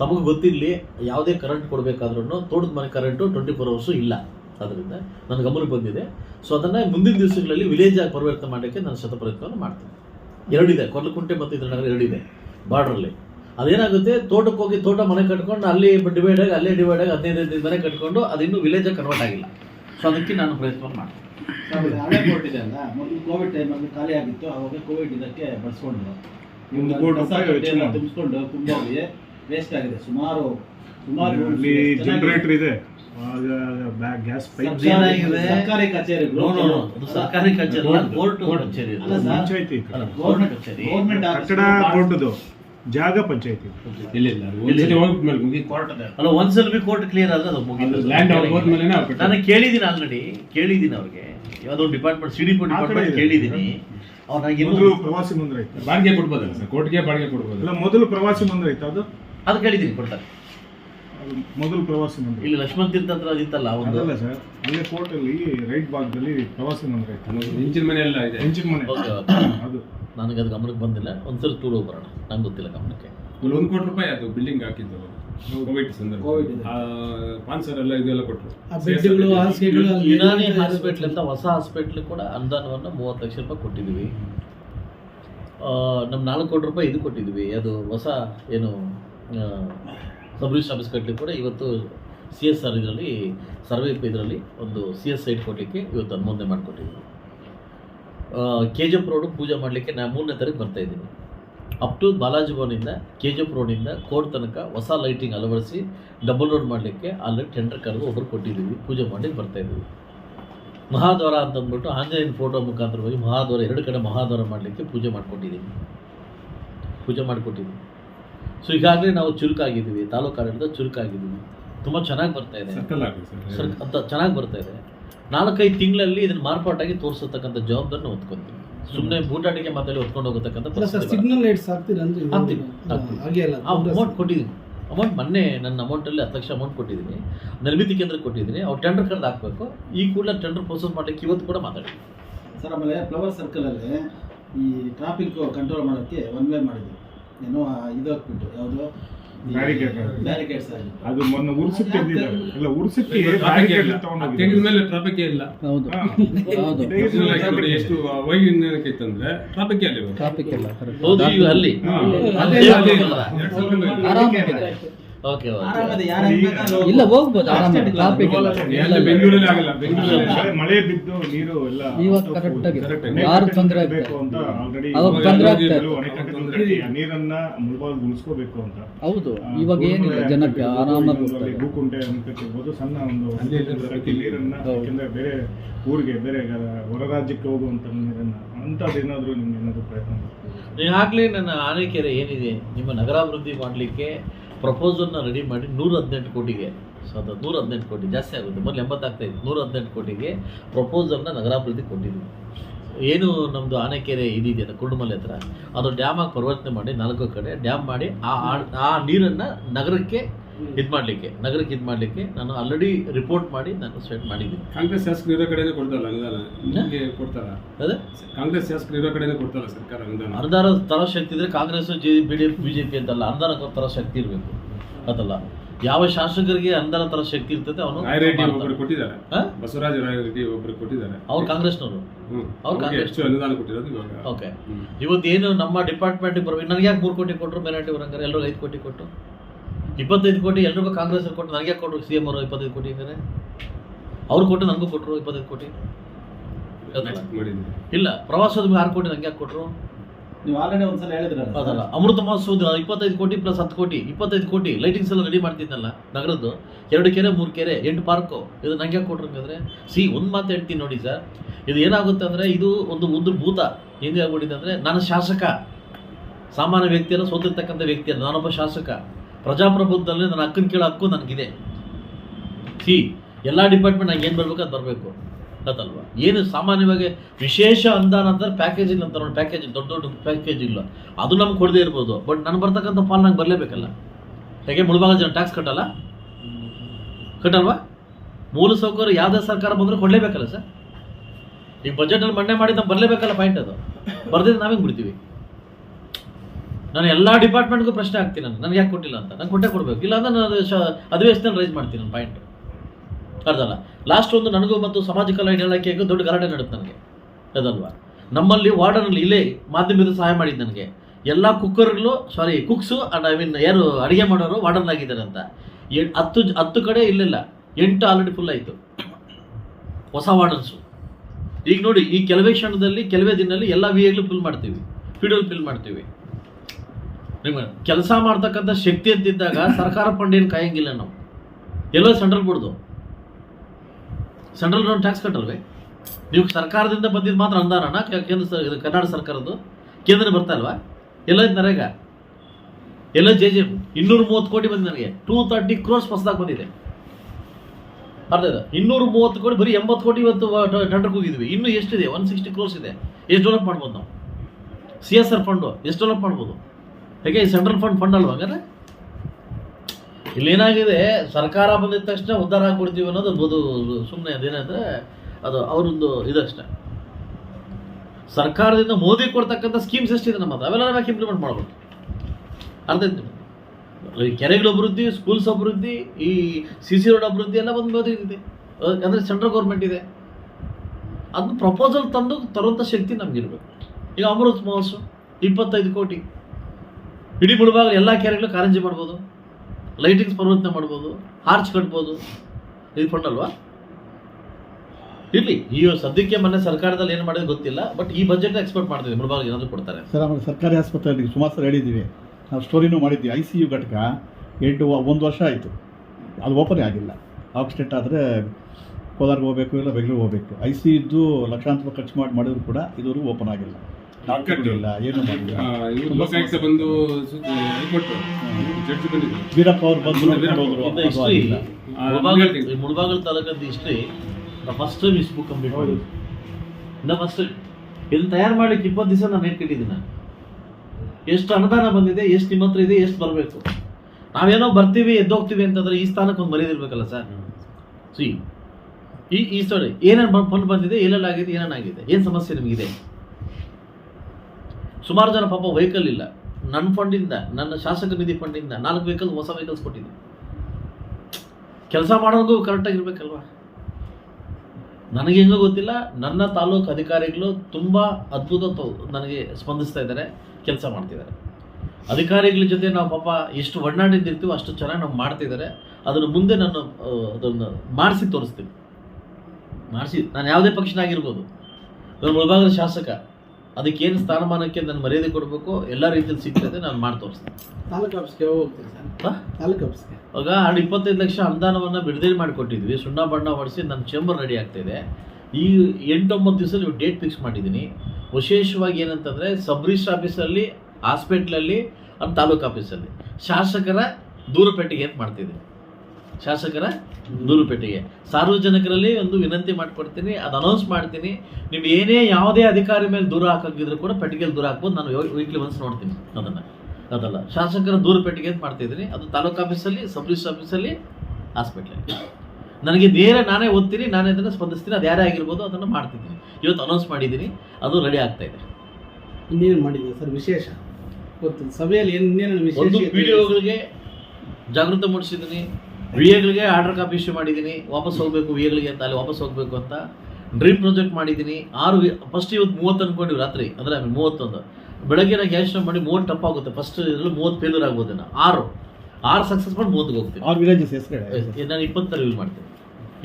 ತಮಗೆ ಗೊತ್ತಿರಲಿ ಯಾವುದೇ ಕರೆಂಟ್ ಕೊಡಬೇಕಾದ್ರೂ ತೋಟದ ಮನೆ ಕರೆಂಟು ಟ್ವೆಂಟಿ ಫೋರ್ ಅವರ್ಸು ಇಲ್ಲ. ಅದರಿಂದ ನನ್ನ ಗಮನಕ್ಕೆ ಬಂದಿದೆ. ಸೊ ಅದನ್ನು ಮುಂದಿನ ದಿವಸಗಳಲ್ಲಿ ವಿಲೇಜ್ ಆಗಿ ಪರಿವರ್ತನೆ ಮಾಡೋಕ್ಕೆ ನಾನು ಶತ ಪ್ರಯತ್ನವನ್ನು ಮಾಡ್ತೀನಿ. ಎರಡಿದೆ ಕೊರ್ಲಕುಂಟೆ ಮತ್ತು ಇಂದ್ರನಗರ ಎರಡಿದೆ ಬಾರ್ಡ್ರಲ್ಲಿ ಅದೇನಾಗುತ್ತೆ? ತೋಟಕ್ಕೆ ಹೋಗಿ ತೋಟ ಮನೆ ಕಟ್ಕೊಂಡು ಅಲ್ಲಿ ಡಿವೈಡ್ ಆಗಿ ಅಲ್ಲೇ ಡಿವೈಡ್ ಆಗಿ ಹದಿನೈದು ಹದಿನೈದು ಮನೆ ಕಟ್ಕೊಂಡು ಅದಿನ್ನೂ ವಿಲೇಜಾಗಿ ವಿಲೇಜ್ ಕನ್ವರ್ಟ್ ಆಗಿಲ್ಲ. ಸೊ ಅದಕ್ಕೆ ನಾನು ಪ್ರಯತ್ನ ಮಾಡ್ತೀನಿ ಹಳೆ ಕೋರ್ಟ್ ಇದೆ ಅಲ್ಲ ಮೊದಲು ಕೋವಿಡ್ ಟೈಮಲ್ಲಿ ಖಾಲಿ ಆಗಿತ್ತು ಅವಾಗ ಕೋವಿಡ್ ಇದಕ್ಕೆ ಬಳಸ್ಕೊಂಡ್ರು ನಿಮ್ದು ಕೋರ್ಟ್. ತುಂಬಿಸ್ಕೊಂಡು ತುಂಬಿ ವೇಸ್ಟ್ ಆಗಿದೆ ಸುಮಾರು ಸುಮಾರು ಜನರೇಟರ್ ಇದೆ ಗ್ಯಾಸ್ ಪೈಪ್ ಸರ್ಕಾರಿ- ಏನಾಗಿದೆ? ಸರ್ಕಾರಿ ಕಚೇರಿಗಳು ನೋ, ನೋ, ನೋ. ಸರ್ಕಾರಿ ಕಚೇರಿ ಕೋರ್ಟ್ ಕಚೇರಿ. ಅಲ್ಲ. ಪಂಚಾಯತಿ ಕಚೇರಿ ಕಟ್ಟಡ ಕೋರ್ಟ್ದು ಜಾಗ ಪಂಚಾಯತಿ ಇಲ್ಲ ಇಲ್ಲ ಒಂದ್ಸತಿ ಹೋಗ್ಬಿಟ್ಮೇಲೆ ಮುಗಿ ಕೋರ್ಟ್ ಅದ. ಅಲ್ಲ ಒಂದ್ಸಲ ಬಿ ಕೋರ್ಟ್ ಕ್ಲಿಯರ್ ಆದ್ರೆ ಅದು ಮುಗಿದು ಲ್ಯಾಂಡ್ ಅವ್ರು ಹೋದ್ಮೇಲೆ ನಾನು ಕೇಳಿದ್ದೀನಿ ಆಲ್ರೆಡಿ ಕೇಳಿದ್ದೀನಿ ಅವ್ರಿಗೆ. ಯಾವುದೋ ಡಿಪಾರ್ಟ್ಮೆಂಟ್ ಸಿಡಿ ಡಿಪಾರ್ಟ್ಮೆಂಟ್. ಕೇಳಿದ್ದೀನಿ. ಅವ್ರು ನನಗೆ ಮೊದಲು ಪ್ರವಾಸಿ ಮಂದಿರ ಇತ್ತು ಬಾಡಿಗೆ ಕೊಡ್ಬೋದಲ್ಲ ಸರ್? ಕೋರ್ಟ್ಗೆ ಬಾಡಿಗೆ ಕೊಡ್ಬೋದು ಅಲ್ಲ ಮೊದಲು ಪ್ರವಾಸಿ ಮಂದಿರ ಇತ್ತು ಅದು? ಅದು ಕೇಳಿದ್ದೀನಿ ಕೊಡ್ತಾರೆ. ಮೊದಲು ಪ್ರವಾಸಿ ಮಂದಿರ. ಇಲ್ಲಿ ಲಕ್ಷ್ಮಣ ತೀರ್ಥ ಹತ್ರ ಅದಿತ್ತಲ್ಲ ಒಂದು? ಅದಲ್ಲ ಸರ್ ಅಲ್ಲೇ ಫೋರ್ಟ್ ಅಲ್ಲಿ ರೈಟ್ ಭಾಗದಲ್ಲಿ ಪ್ರವಾಸಿ ಮಂದಿರ ಇತ್ತು. ಹೆಂಚಿನ ಮನೆ ಎಲ್ಲ ಇದೆ. ಹೆಂಚಿನ ಮನೆ. ಅದು. ನನಗೆ ಅದು ಗಮನಕ್ಕೆ ಬಂದಿಲ್ಲ. ಒಂದ್ಸರಿ ಟೂರ್ ಹೋಗಿ ಬರೋಣ. ನಂಗೆ ಗೊತ್ತಿಲ್ಲ ಗಮನಕ್ಕೆ. ಒಂದು ಒಂದು ಕೋಟಿ ರೂಪಾಯಿ ಅದು ಬಿಲ್ಡಿಂಗ್ ಹಾಕಿದ್ದು ಕೋವಿಡ್ ಸಂದರ್ಭ ಕೋವಿಡ್ ಇದೆ. ಸ್ಪಾನ್ಸರ್ ಎಲ್ಲ ಇದೆಲ್ಲ ಕೊಟ್ಟರು ಆ ಬೆಡ್ಗಳು ಹಾಸಿಗೆಗಳು ಅಲ್ಲಿ ಯುನಾನಿ ಹಾಸ್ಪಿಟ್ಲ್ ಅಂತ ಹೊಸ ಹಾಸ್ಪಿಟ್ಲ್ ಕೂಡ ಅನುದಾನವನ್ನು ಮೂವತ್ತು ಲಕ್ಷ ರೂಪಾಯಿ ಕೊಟ್ಟಿದ್ದೀವಿ. ನಮ್ಮ ನಾಲ್ಕು ಕೋಟಿ ರೂಪಾಯಿ ಇದು ಕೊಟ್ಟಿದ್ವಿ ಅದು ಹೊಸ ಏನು ಸಬ್ ರಿಜಿಸ್ಟರ್ ಆಫೀಸ್ ಕಟ್ಟಲಿಕ್ಕೆ ಕೂಡ ಇವತ್ತು ಸಿ ಎಸ್ ಆರ್ ಇದರಲ್ಲಿ, ಸರ್ವೆ ಇದರಲ್ಲಿ, ಒಂದು ಸಿ ಎಸ್ ಸೈಟ್ ಕೊಡಲಿಕ್ಕೆ ಇವತ್ತು ಅನುಮೋದನೆ ಮಾಡಿಕೊಟ್ಟಿದ್ದೀವಿ ಕೆ ಜಿ ಎಫ್ ರೋಡು ಪೂಜೆ ಮಾಡಲಿಕ್ಕೆ ನಾನು ಮೂರನೇ ತಾರೀಕು ಬರ್ತಾಯಿದ್ದೀನಿ ಅಪ್ ಟು ಬಾಲಾಜಿ ಭವನಿಂದ ಕೆ ಜಿ ಎಫ್ ರೋಡಿಂದ ಕೋರ್ಟ್ ತನಕ ಹೊಸ ಲೈಟಿಂಗ್ ಅಳವಡಿಸಿ ಡಬಲ್ ರೋಡ್ ಮಾಡಲಿಕ್ಕೆ ಅಲ್ಲಿ ಟೆಂಡರ್ ಕರೆದು ಒಬ್ಬರು ಕೊಟ್ಟಿದ್ದೀವಿ. ಪೂಜೆ ಮಾಡಿ ಬರ್ತಾಯಿದ್ದೀವಿ ಮಹಾದ್ವಾರ ಅಂತ ಅಂದ್ಬಿಟ್ಟು ಆಂಜನೇಯನ ಫೋಟೋ ಮುಖಾಂತರವಾಗಿ ಮಹಾದ್ವಾರ, ಎರಡು ಕಡೆ ಮಹಾದ್ವಾರ ಮಾಡಲಿಕ್ಕೆ ಪೂಜೆ ಮಾಡಿಕೊಟ್ಟಿದ್ದೀವಿ. ಪೂಜೆ ಮಾಡಿಕೊಟ್ಟಿದ್ದೀವಿ. ಸೊ ಈಗಾಗಲೇ ನಾವು ಚುರುಕಾಗಿದ್ದೀವಿ. ತಾಲೂಕು ಆಡಳಿತ ಚುರುಕಾಗಿದ್ದೀವಿ. ತುಂಬ ಚೆನ್ನಾಗಿ ಬರ್ತಾ ಇದೆ. ಸರ್ ಅಂತ ಚೆನ್ನಾಗಿ ಬರ್ತಾ ಇದೆ. ನಾಲ್ಕೈದು ತಿಂಗಳಲ್ಲಿ ಇದನ್ನ ಮಾರ್ಪಾಟಾಗಿ ತೋರಿಸತಕ್ಕಂಥ ಜವಾಬ್ದಾರಿನ ಹೊತ್ಕೊಂತೀವಿ. ಸುಮ್ಮನೆ ಬೂಟಾಟಿಗೆ ಮಾತಲ್ಲಿ ಹೊತ್ಕೊಂಡು ಹೋಗತಕ್ಕಂಥ ಸರ್ ಸಿಗ್ನಲ್ ಲೈಟ್ಸ್ ಹಾಕ್ತೀರಾ ಅಂದ್ರೆ ಇವಾಗ? ಹಾಕ್ತೀವಿ, ಹಾ, ಹಾಕ್ತೀವಿ. ಹಾಗೆ ಅಲ್ಲ ಅಮೌಂಟ್ ಕೊಟ್ಟಿದ್ದೀನಿ ಅಮೌಂಟ್ ಮೊನ್ನೆ ನನ್ನ ಅಮೌಂಟಲ್ಲಿ ಹತ್ತು ಲಕ್ಷ ಅಮೌಂಟ್ ಕೊಟ್ಟಿದ್ದೀನಿ ನಿರ್ಮಿತಿ ಕೇಂದ್ರಕ್ಕೆ ಕೊಟ್ಟಿದ್ದೀನಿ ಅವ್ರು ಟೆಂಡರ್ ಕರೆದು ಹಾಕಬೇಕು. ಈ ಕೂಡಲೇ ಟೆಂಡರ್ ಪ್ರೊಸೆಸ್ ಮಾಡಲಿಕ್ಕೆ ಇವತ್ತು ಕೂಡ ಮಾತಾಡಿ ಸರ್ ಆಮೇಲೆ ಫ್ಲವರ್ ಸರ್ಕಲಲ್ಲಿ ಈ ಟ್ರಾಫಿಕ್ ಕಂಟ್ರೋಲ್ ಮಾಡೋಕ್ಕೆ ಒನ್ ವೇ ಮಾಡಿದ್ವಿ ಏನೋ ಇದು ಹಾಕ್ಬಿಟ್ಟು ಯಾವುದು. ಬ್ಯಾರಿಕೇಡ್ಸ್ ಅದು ಮೊನ್ನೆ ಉರ್ಸಕ್ಕೆ ತೆಗ್ದಿದ್ದಾರೆ ಇಲ್ಲ ಉರ್ಸಕ್ಕೆ ತಗೊಂಡೋಗಿ ತೆಗೆದ ಮೇಲೆ ಟ್ರಾಫಿಕ್ ಇಲ್ಲ. ಹೌದು. ಎಷ್ಟು ವೈಜ್ಞಾನಿಕ ಇತ್ತಂದ್ರೆ ಟ್ರಾಫಿಕ್ ಅಲ್ಲಿ ಟ್ರಾಫಿಕ್ ಇಲ್ಲ. ಹೌದು ಈಗ ಅಲ್ಲಿ. ಅದೇ ಅದೇ ಅದೇ ಓಕೆ ಇಲ್ಲ ಹೋಗ್ಬೋದು ಆರಾಮಾಗಿ ಟ್ರಾಫಿಕ್ ಇಲ್ಲ. ಎಲ್ಲಿ ಬೆಂಗಳೂರಲ್ಲಿ ಆಗಲ್ಲ? ಬೆಂಗಳೂರಲ್ಲಿ ಮಳೆ- ಬಿದ್ದು ನೀರು ಎಲ್ಲ ಇವಾಗ ಕರೆಕ್ಟ್ ಆಗಿದೆ. ಯಾರು ತೊಂದರೆ ಬೇಕು ಅಂತ ಆಲ್ರೆಡಿ ಅವಾಗ ತೊಂದ್ರೆ ಆಗ್ತಾ ನೀರನ್ನ ಮುಳುಬಾಗಿ ಉಳಿಸ್ಕೋಬೇಕು ಅಂತ. ಹೌದು. ಇವಾಗ ಏನಿಲ್ಲ ಭೂಕುಂಟೆ ಜನಕ್ಕೆ ಆರಾಮಾಗಿ ಭೂಕುಂಟೆ ಅನ್ಕಟ್ಟಿರ್ಬೋದು ಸಣ್ಣ ಒಂದು ನೀರನ್ನ. ಯಾಕೆಂದ್ರೆ ಬೇರೆ ಊರಿಗೆ ಬೇರೆ ಹೊರ ರಾಜ್ಯಕ್ಕೆ ಹೋಗುವಂತ ನೀರನ್ನ ಅಂತದೇನಾದ್ರೂ ನಿಮ್ಗೆ ಏನಾದ್ರು ಪ್ರಯತ್ನ? ಈಗಾಗಲೇ ನನ್ನ ಆನೆಕೆರೆ ಏನಿದೆ? ನಿಮ್ಮ ನಗರಾಭಿವೃದ್ಧಿ ಮಾಡಲಿಕ್ಕೆ ಪ್ರಪೋಸಲ್ನ ರೆಡಿ ಮಾಡಿ ನೂರ ಹದಿನೆಂಟು ಕೋಟಿಗೆ ಸೊ ಅದು ನೂರ ಹದಿನೆಂಟು ಕೋಟಿ, ಜಾಸ್ತಿ ಆಗುತ್ತೆ. ಮೊದಲು ಎಂಬತ್ತಾಗ್ತಾ ಇತ್ತು. ನೂರ ಹದಿನೆಂಟು ಕೋಟಿಗೆ ಪ್ರಪೋಸಲ್ನ ನಗರಾಭಿವೃದ್ಧಿ ಕೊಟ್ಟಿದ್ವಿ ಏನು ನಮ್ಮದು ಆನೆಕೆರೆ ಇದಿದೆಯಲ್ಲ ಕುಂಡುಮಲೆ ಹತ್ರ? ಅದು ಡ್ಯಾಮಾಗಿ ಪರಿವರ್ತನೆ ಮಾಡಿ ನಾಲ್ಕು ಕಡೆ ಡ್ಯಾಮ್ ಮಾಡಿ ಆ- ಆ ನೀರನ್ನು ನಗರಕ್ಕೆ ಇದು ಮಾಡಲಿಕ್ಕೆ ನಗರಕ್ಕೆ ಇದು ಮಾಡಲಿಕ್ಕೆ ನಾನು ಆಲ್ರೆಡಿ ರಿಪೋರ್ಟ್ ಮಾಡಿ ನಾನು ಸ್ಟೇಟ್ ಮಾಡಿದ್ದೀನಿ. ಕಾಂಗ್ರೆಸ್ ಶಾಸಕರು ಇರೋ ಕಡೆನೇ ಕೊಡ್ತಾರಲ್ಲ ಅನುದಾನ? ನಿಮಗೆ ಕೊಡ್ತಾರ? ಅದೇ? ಕಾಂಗ್ರೆಸ್ ಶಾಸಕರು ಇರೋ ಕಡೆನೇ ಕೊಡ್ತಾರ ಸರ್ಕಾರ ಅನುದಾನ? ಅನುದಾನ ತರೋ ಶಕ್ತಿ ಇದ್ರೆ Congress J B D B J P ಅಂತಲ್ಲ ಅನುದಾನ ತರೋ ಶಕ್ತಿ ಇರಬೇಕು. ಅದಲ್ಲ. ಯಾವ ಶಾಸಕರಿಗೆ ಅನುದಾನ ತರ ಶಕ್ತಿ ಇರ್ತದೆ ಅವನು. ಒಬ್ಬರು ಕೊಟ್ಟಿದ್ದಾರೆ? ಬಸವರಾಜ ರಾಯರೆಡ್ಡಿ ಒಬ್ಬರು ಕೊಟ್ಟಿದ್ದಾರೆ. ಅವ್ರು ಕಾಂಗ್ರೆಸ್ನವರು. ಅವ್ರು ಕಾಂಗ್ರೆಸ್. ಅನುದಾನ ಕೊಟ್ಟಿರೋದು ಇವಾಗ. ಓಕೆ ಇವತ್ತು ಇವತ್ತೇನು ನಮ್ಮ ಡಿಪಾರ್ಟ್ಮೆಂಟ್ ಬರ್ಬೇಕು ನನಗೆ ಯಾಕೆ ಮೂರು ಕೋಟಿ ಕೊಟ್ಟರು ಮೇಲಾಟಿ ಬರಂಗಾರೆ ಎಲ್ಲರೂ ಐದು ಕೋಟಿ ಕೊಟ್ಟು? ಇಪ್ಪತ್ತೈದು ಕೋಟಿ ಎಲ್ರಿಗೂ ಕಾಂಗ್ರೆಸ್ ಕೊಟ್ಟು ನನಗೆ ಕೊಟ್ಟರು ಸಿ ಎಂ ಅವರು ಇಪ್ಪತ್ತೈದು ಕೋಟಿ ಅಂದರೆ ಅವ್ರು ಕೊಟ್ಟು ನನಗೂ ಕೊಟ್ಟರು ಇಪ್ಪತ್ತೈದು ಕೋಟಿ. ಇಲ್ಲ ಪ್ರವಾಸೋದ್ಯಮ ಆರು ಕೋಟಿ ನನಗೆ ಯಾಕೆ ಕೊಟ್ಟರು ನೀವು ಆಲ್ರೆಡಿ ಒಂದ್ಸಲ ಹೇಳಿದ್ರಲ್ಲ. ಅದಲ್ಲ ಅಮೃತ ಮಹೋತ್ಸವದ ಇಪ್ಪತ್ತೈದು ಕೋಟಿ ಪ್ಲಸ್ ಹತ್ತು ಕೋಟಿ ಇಪ್ಪತ್ತೈದು ಕೋಟಿ ಲೈಟಿಂಗ್ಸ್ ಎಲ್ಲ ರೆಡಿ ಮಾಡ್ತಿದ್ದಲ್ಲ ನಗರದ್ದು. ಎರಡು ಕೆರೆ ಮೂರು ಕೆರೆ ಎಂಟು ಪಾರ್ಕು ಇದು ನಂಗೆ ಕೊಟ್ಟರು ಅಂದರೆ ಹಂಗಂದ್ರೆ? ಸಿ ಒಂದು ಮಾತು ಹೇಳ್ತೀನಿ ನೋಡಿ ಸರ್. ಇದು ಏನಾಗುತ್ತೆ ಅಂದರೆ ಇದು ಒಂದು ಒಂದು ಭೂತ ಹೆಂಗೆ ಆಗ್ಬಿಟ್ಟಿದೆ ಅಂದರೆ ನಾನು ಶಾಸಕ. ಸಾಮಾನ್ಯ ವ್ಯಕ್ತಿಯಲ್ಲ ಸೋತಿರ್ತಕ್ಕಂಥ ವ್ಯಕ್ತಿಯನ್ನು ಅಲ್ಲ ನಾನೊಬ್ಬ ಶಾಸಕ. ಪ್ರಜಾಪ್ರಭುತ್ವದಲ್ಲಿ ನನ್ನ ಅಕ್ಕನ ಕೇಳೋ ಹಕ್ಕು ನನಗಿದೆ. ಸಿ ಎಲ್ಲ ಡಿಪಾರ್ಟ್ಮೆಂಟ್ ನಂಗೆ ಏನು ಬರಬೇಕು ಅದು ಬರಬೇಕು. ಅದಲ್ವ ಏನು ಸಾಮಾನ್ಯವಾಗಿ ವಿಶೇಷ ಅನುದಾನ ಅಂತ ಪ್ಯಾಕೇಜ್ ಇಲ್ಲ ಅಂತ ನೋಡಿ ಪ್ಯಾಕೇಜ್ ದೊಡ್ಡ ದೊಡ್ಡ ಪ್ಯಾಕೇಜ್ ಇಲ್ಲ. ಅದು ನಮ್ಗೆ ಕೊಡದೇ ಇರ್ಬೋದು. ಬಟ್ ನಾನು ಬರ್ತಕ್ಕಂಥ ಫಾಲ್ ನಂಗೆ ಬರಲೇಬೇಕಲ್ಲ? ಹೇಗೆ? ಮುಳುಭಾಗ ಜನ ಟ್ಯಾಕ್ಸ್ ಕಟ್ಟಲ್ಲ? ಕಟ್ಟಲ್ವಾ? ಮೂಲ ಸೌಕರ್ಯ ಯಾವುದೇ ಸರ್ಕಾರ ಬಂದರೂ ಕೊಡಲೇಬೇಕಲ್ಲ ಸರ್? ಈ ಬಜೆಟಲ್ಲಿ ಮಂಡನೆ ಮಾಡಿ ನಾವು ಬರಲೇಬೇಕಲ್ಲ ಪಾಯಿಂಟ್ ಅದು? ಬರ್ದಿದ್ರೆ ನಾವೇ ಬಿಡ್ತೀವಿ? ನಾನು ಎಲ್ಲ ಡಿಪಾರ್ಟ್ಮೆಂಟ್ಗೂ ಪ್ರಶ್ನೆ ಹಾಕ್ತೀನಿ ನಾನು. ನನಗೆ ಯಾಕೆ ಕೊಟ್ಟಿಲ್ಲ ಅಂತ? ನಂಗೆ ಕೊಟ್ಟೆ ಕೊಡಬೇಕು. ಇಲ್ಲ ಅಂದ್ರೆ ನಾನು ಶ- ಅಧಿವೇಶನ ರೈಸ್ ಮಾಡ್ತೀನಿ ನಾನು ಪಾಯಿಂಟ್ ಅರ್ಧಲ್ಲ ಲಾಸ್ಟ್ ಒಂದು ನನಗೂ ಮತ್ತು ಸಮಾಜ ಕಲ್ಯಾಣ ಇಲಾಖೆಗೂ ದೊಡ್ಡ ಗಲಾಟೆ ನಡುತ್ತೆ ನನಗೆ. ಅದಲ್ವಾ? ನಮ್ಮಲ್ಲಿ ವಾರ್ಡನಲ್ಲಿ ಇಲ್ಲೇ ಮಾಧ್ಯಮದ ಸಹಾಯ ಮಾಡಿದ್ದು ನನಗೆ. ಎಲ್ಲ ಕುಕ್ಕರ್ಗಳು ಸಾರಿ ಕುಕ್ಸು ಅಂಡ್ ಐ ಮೀನ್ ಯಾರು ಅಡುಗೆ ಮಾಡೋರು ವಾರ್ಡನ್ ಆಗಿದ್ದಾರೆ ಅಂತ ಹತ್ತು ಹತ್ತು ಕಡೆ ಇಲ್ಲಿಲ್ಲ. ಎಂಟು ಆಲ್ರೆಡಿ ಫುಲ್ ಆಯಿತು. ಹೊಸ ವಾರ್ಡನ್ಸು. ಈಗ ನೋಡಿ, ಈ ಕೆಲವೇ ಕ್ಷಣದಲ್ಲಿ, ಕೆಲವೇ ದಿನದಲ್ಲಿ ಎಲ್ಲ ವಿ ಎಗಳು ಫಿಲ್ ಮಾಡ್ತೀವಿ. ಫಿಡಲ್ ಫಿಲ್ ಮಾಡ್ತೀವಿ. ನಿಮ್ಗೆ ಕೆಲಸ ಮಾಡ್ತಕ್ಕಂಥ ಶಕ್ತಿ ಅಂತಿದ್ದಾಗ ಸರ್ಕಾರ ಫಂಡ್ ಏನು ಕಾಯಂಗಿಲ್ಲ ನಾವು. ಎಲ್ಲೋ ಸೆಂಟ್ರಲ್ ಬಿಡ್ದು ಸೆಂಟ್ರಲ್ ಗೌರ್ಮೆಂಟ್ ಟ್ಯಾಕ್ಸ್ ಕಟ್ಟಲ್ವೇ? ನೀವು ಸರ್ಕಾರದಿಂದ ಬಂದಿದ್ದು ಮಾತ್ರ ಕೆ- ಕೇಂದ್ರ ಇದು ಕರ್ನಾಟಕ ಸರ್ಕಾರದ್ದು? ಕೇಂದ್ರ ಬರ್ತಾ ಇಲ್ವಾ? ಎಲ್ಲ ನರೇಗಾ? ಎಲ್ಲ ಜೆ ಜೆ ಇನ್ನೂರ ಮೂವತ್ತು ಕೋಟಿ ಬಂದಿದೆ ನನಗೆ. ಟೂ ತರ್ಟಿ ಕ್ರೋರ್ಸ್ ಹೊಸದಾಗಿ ಬಂದಿದೆ. ಅರ್ಥ ಇದೆ. ಇನ್ನೂರ ಮೂವತ್ತು ಕೋಟಿ, ಬರೀ ಎಂಬತ್ತು ಕೋಟಿ ಇವತ್ತು ಟೆಂಡರ್ ಹೋಗಿದ್ವಿ ಇನ್ನೂ ಎಷ್ಟಿದೆ? ಒನ್ ಸಿಕ್ಸ್ಟಿ ಕ್ರೋರ್ಸ್ ಇದೆ. ಎಷ್ಟು ಡೆವಲಪ್ ಮಾಡ್ಬೋದು ನಾವು? ಸಿ ಎಸ್ ಆರ್ ಫಂಡು ಎಷ್ಟು ಡೆವಲಪ್ ಮಾಡ್ಬೋದು? ಹೇಗೆ ಸೆಂಟ್ರಲ್ ಫಂಡ್ ಫಂಡ್ ಅಲ್ವಾ ಇಲ್ಲಿ ಏನಾಗಿದೆ ಸರ್ಕಾರ ಬಂದಿದ ತಕ್ಷಣ ಉದ್ಧಾರ ಆಗ್ಬಿಡ್ತೀವಿ ಅನ್ನೋದು ಅದು ಸುಮ್ಮನೆ ಅದೇನಂದರೆ ಅದು ಅವರೊಂದು ಇದಷ್ಟೇ ಸರ್ಕಾರದಿಂದ ಮೋದಿ ಕೊಡ್ತಕ್ಕಂಥ ಸ್ಕೀಮ್ಸ್ ಎಷ್ಟಿದೆ ನಮ್ಮ ಹತ್ರ? ಅವೆಲ್ಲ ನಾವು ಇಂಪ್ಲಿಮೆಂಟ್ ಮಾಡ್ಬೋದು ಅರ್ಥ ಈ ಕೆರೆಗಳ ಅಭಿವೃದ್ಧಿ ಸ್ಕೂಲ್ಸ್ ಅಭಿವೃದ್ಧಿ, ಈ ಸಿ ಸಿ ರೋಡ್ ಅಭಿವೃದ್ಧಿ ಎಲ್ಲ ಬಂದು ಮೋದಿ ಅಂದರೆ ಸೆಂಟ್ರಲ್ ಗೌರ್ಮೆಂಟ್ ಇದೆ. ಅದನ್ನ ಪ್ರಪೋಸಲ್ ತಂದು ತರುವಂಥ ಶಕ್ತಿ ನಮಗಿರ್ಬೇಕು. ಈಗ ಅಮೃತ್ ಮಹೋತ್ಸವ, ಇಪ್ಪತ್ತೈದು ಕೋಟಿ. ಇಡೀ ಬಿಡುವಾಗ ಎಲ್ಲ ಕೆರೆಗಳು ಕಾರಂಜಿ ಮಾಡ್ಬೋದು ಲೈಟಿಂಗ್ಸ್ ಪರಿವರ್ತನೆ ಮಾಡ್ಬೋದು ಆರ್ಚ್ ಕಟ್ಬೋದು. ಇದು ಫಂಡ್ ಇಲ್ಲಿ ಈ ಸದ್ಯಕ್ಕೆ ಮೊನ್ನೆ ಸರ್ಕಾರದಲ್ಲಿ ಏನು ಮಾಡಿದ್ರೆ ಗೊತ್ತಿಲ್ಲ ಬಟ್ ಈ ಬಜೆಟ್ ಎಕ್ಸ್ಪೆಕ್ಟ್ ಮಾಡ್ತೀವಿ ಮುಳುಭಾಗ ಏನಾದರೂ ಕೊಡ್ತಾರೆ. ಸರ್, ಆಮೇಲೆ ಸರ್ಕಾರಿ ಆಸ್ಪತ್ರೆಯಲ್ಲಿ ಸುಮಾರು ಸರ್ ಹೇಳಿದ್ದೀವಿ. ನಾವು ಸ್ಟೋರಿನೂ ಮಾಡಿದ್ದೀವಿ ಐ ಸಿ ಯು ಘಟಕ ಎಂಟು, ಒಂದು ವರ್ಷ ಆಯಿತು. ಅದು ಓಪನ್ ಆಗಿಲ್ಲ. ಆಕ್ಸಿಡೆಂಟ್ ಆದರೆ ಕೋಲಾರ್ಗೆ ಹೋಗಬೇಕು, ಇಲ್ಲ ಬೆಂಗಳೂರಿಗೆ ಹೋಗಬೇಕು. ಐ ಸಿ ಇದ್ದು ಲಕ್ಷಾಂತರ ಖರ್ಚು ಮಾಡಿ ಮಾಡಿದ್ರು ಕೂಡ ಇದುವರೆಗೂ ಓಪನ್ ಆಗಿಲ್ಲ. ಡಾಕ್ಟರ್ಗಳಿಲ್ಲ ಏನು ಲೋಕಾಯುಕ್ತ ಬಂದು ಕೊಟ್ಟು ಜಡ್ಜ್ ಬಂದಿದ್ರು. ವೀರಪ್ಪ ಅವ್ರು ಬಂದು ಹಿಸ್ಟ್ರಿ ಆ, Mulbagal ತಾಲೂಕದ history first time is book complete ಮಾಡಿ ಇನ್ನ ಫಸ್ಟ್ ಇದನ್ನ ತಯಾರು ಮಾಡ್ಲಿಕ್ಕೆ ಇಪ್ಪತ್ತು ದಿವಸ ನಾನು ನಾನು. ಎಷ್ಟು ಅನುದಾನ ಬಂದಿದೆ ಎಷ್ಟು ನಿಮ್ಮ ಹತ್ರ ಇದೆ ಎಷ್ಟು ಬರಬೇಕು? ನಾವೇನೋ ಬರ್ತೀವಿ ಎದ್ದೋಗ್ತೀವಿ ಅಂತಂದ್ರೆ ಈ ಸ್ಥಾನಕ್ಕೆ ಒಂದು ಮರ್ಯಾದಿರ್ಬೇಕಲ್ಲ ಸರ್? ಸಿ ಈ ಈ ಸ್ಟೋರಿ ಏನೇನು ಫಂಡ್ ಬಂದಿದೆ ಎಲ್ಲೆಲ್ಲಾಗಿದೆ ಏನೇನಾಗಿದೆ ಏನು ಸಮಸ್ಯೆ ನಿಮಗಿದೆ? ಸುಮಾರು ಜನ ಪಾಪ ವೆಹಿಕಲ್ ಇಲ್ಲ. ನನ್ನ ಫಂಡಿಂದ ನನ್ನ ಶಾಸಕ ನಿಧಿ ಫಂಡಿಂದ ನಾಲ್ಕು ವೆಹಿಕಲ್ ಹೊಸ ವೆಹಿಕಲ್ಸ್ ಕೊಟ್ಟಿದ್ದೆ. ಕೆಲಸ ಮಾಡೋರ್ಗೂ ಕರೆಕ್ಟಾಗಿರ್ಬೇಕಲ್ವ ನನಗೆ ಹೆಂಗೋ ಗೊತ್ತಿಲ್ಲ, ನನ್ನ ತಾಲೂಕು ಅಧಿಕಾರಿಗಳು ತುಂಬ ಅದ್ಭುತ ನನಗೆ ಸ್ಪಂದಿಸ್ತಾ ಇದ್ದಾರೆ, ಕೆಲಸ ಮಾಡ್ತಿದ್ದಾರೆ. ಅಧಿಕಾರಿಗಳ ಜೊತೆ ನಾವು ಪಾಪ ಎಷ್ಟು ಒಡನಾಡಿದ್ದಿರ್ತೀವೋ ಅಷ್ಟು ಚೆನ್ನಾಗಿ ನಾವು ಮಾಡ್ತಿದ್ದಾರೆ. ಅದನ್ನು ಮುಂದೆ ನಾನು ಅದನ್ನು ಮಾಡಿಸಿ ತೋರಿಸ್ತೀನಿ. ಮಾಡಿಸಿ, ನಾನು ಯಾವುದೇ ಪಕ್ಷನಾಗಿರ್ಬೋದು. ನನ್ನ ಮುಳಬಾಗದ ಶಾಸಕ. ಅದಕ್ಕೆ ಏನು ಸ್ಥಾನಮಾನಕ್ಕೆ ನಾನು ಮರ್ಯಾದೆ ಕೊಡಬೇಕು ಎಲ್ಲ ರೀತಿಯಲ್ಲಿ ಸಿಗ್ತದೆ ನಾನು ಮಾಡಿ ತೋರಿಸ್ತೇನೆ. ತಾಲೂಕು ಆಫೀಸ್ಗೆ ಹೋಗ್ತೀನಿ ಸರ್? ತಾಲೂಕು ಆಫೀಸ್ಗೆ. ಆಗ ಹಣ ಇಪ್ಪತ್ತೈದು ಲಕ್ಷ ಅನುದಾನವನ್ನು ಬಿಡುಗಡೆ ಮಾಡಿಕೊಟ್ಟಿದ್ವಿ. ಸುಣ್ಣ ಬಣ್ಣ ಹೊಡಿಸಿ ನನ್ನ ಚೇಂಬರ್ ರೆಡಿ ಆಗ್ತಾಯಿದೆ ಈ ಎಂಟೊಂಬತ್ತು ದಿವಸದಲ್ಲಿ ಡೇಟ್ ಫಿಕ್ಸ್ ಮಾಡಿದ್ದೀನಿ. ವಿಶೇಷವಾಗಿ ಏನಂತಂದರೆ ಸಬ್ ರಿಜಿಸ್ಟರ್ ಆಫೀಸಲ್ಲಿ ಹಾಸ್ಪಿಟ್ಲಲ್ಲಿ ನಮ್ಮ ತಾಲೂಕು ಆಫೀಸಲ್ಲಿ ಶಾಸಕರ ದೂರಪೆಟ್ಟಿಗೆ ಅಂತ ಮಾಡ್ತಿದ್ದೀನಿ. ಶಾಸಕರ ದೂರುಪೆಟ್ಟಿಗೆ ಸಾರ್ವಜನಿಕರಲ್ಲಿ ಒಂದು ವಿನಂತಿ ಮಾಡ್ಕೊಡ್ತೀನಿ ಅದು ಅನೌನ್ಸ್ ಮಾಡ್ತೀನಿ. ನೀವು ಏನೇ ಯಾವುದೇ ಅಧಿಕಾರಿ ಮೇಲೆ ದೂರ ಹಾಕಿದ್ರು ಕೂಡ ಪೆಟ್ಟಿಗೆಯಲ್ಲಿ ದೂರ ಹಾಕ್ಬೋದು. ನಾನು ವೀಕ್ಲಿ ಒನ್ಸ್ ನೋಡ್ತೀನಿ ಅದನ್ನು. ಅದಲ್ಲ. ಶಾಸಕರ ದೂರು ಪೆಟ್ಟಿಗೆ ಅಂತ ಮಾಡ್ತಿದ್ದೀನಿ. ಅದು ತಾಲೂಕು ಆಫೀಸಲ್ಲಿ ಸಬ್ ರಿಜಿಸ್ಟರ್ ಆಫೀಸಲ್ಲಿ ಹಾಸ್ಪಿಟ್ಲಲ್ಲಿ. ನನಗೆ ನೇರ ನಾನೇ ಓದ್ತೀನಿ ನಾನೇ ಅದನ್ನು ಸ್ಪಂದಿಸ್ತೀನಿ ಅದು ಯಾರೇ ಆಗಿರ್ಬೋದು ಅದನ್ನು ಮಾಡ್ತಿದ್ದೀನಿ. ಇವತ್ತು ಅನೌನ್ಸ್ ಮಾಡಿದ್ದೀನಿ ಅದು ರೆಡಿ ಆಗ್ತಾ ಇದೆ. ಇನ್ನೇನು ಮಾಡಿದ್ದೀವಿ ಸರ್ ವಿಶೇಷ? ಗೊತ್ತು ಸಭೆಯಲ್ಲಿ ಏನು ಇನ್ನೇನು ಒಂದು ವಿಶೇಷ ವಿಡಿಯೋಗಳಿಗೆ ಜಾಗೃತಿ ಮೂಡಿಸಿದ್ದೀನಿ. ವಿ ಎಗಳಿಗೆ ಆರ್ಡರ್ ಕಾಪಿ ಇಶ್ಯೂ ಮಾಡಿದ್ದೀನಿ. ವಾಪಸ್ ಹೋಗಬೇಕು ವಿ ಎಗಳಿಗೆ ಅಂತ ಅಲ್ಲಿ ವಾಪಸ್ ಹೋಗಬೇಕು ಅಂತ ಡ್ರೀಮ್ ಪ್ರಾಜೆಕ್ಟ್ ಮಾಡಿದ್ದೀನಿ. ಆರು ಫಸ್ಟ್ ಇವತ್ತು ಮೂವತ್ತು ಅಂದ್ಕೊಂಡಿವಿ ರಾತ್ರಿ. ಅಂದರೆ ಮೂವತ್ತೊಂದು. ಬೆಳಗ್ಗೆ ನಾನು ಯೋಚನೆ ಮಾಡಿ ಮೂವತ್ತು ಟಪ್ ಆಗುತ್ತೆ. ಫಸ್ಟ್ ಇದರಲ್ಲಿ ಮೂವತ್ತು ಫೇಲ್ಯೂರ್ ಆಗ್ಬೋದು ನಾನು. ಆರು. ಆರು ಸಕ್ಸಸ್ ಮಾಡಿ ಮೂವತ್ತಿಗೆ ಹೋಗ್ತೀನಿ. ಆರು ವಿಲೇಜಸ್ ಹೆಸರು ನಾನು ಇಪ್ಪತ್ತರ ರಿವ್ಯೂ ಮಾಡ್ತೀನಿ.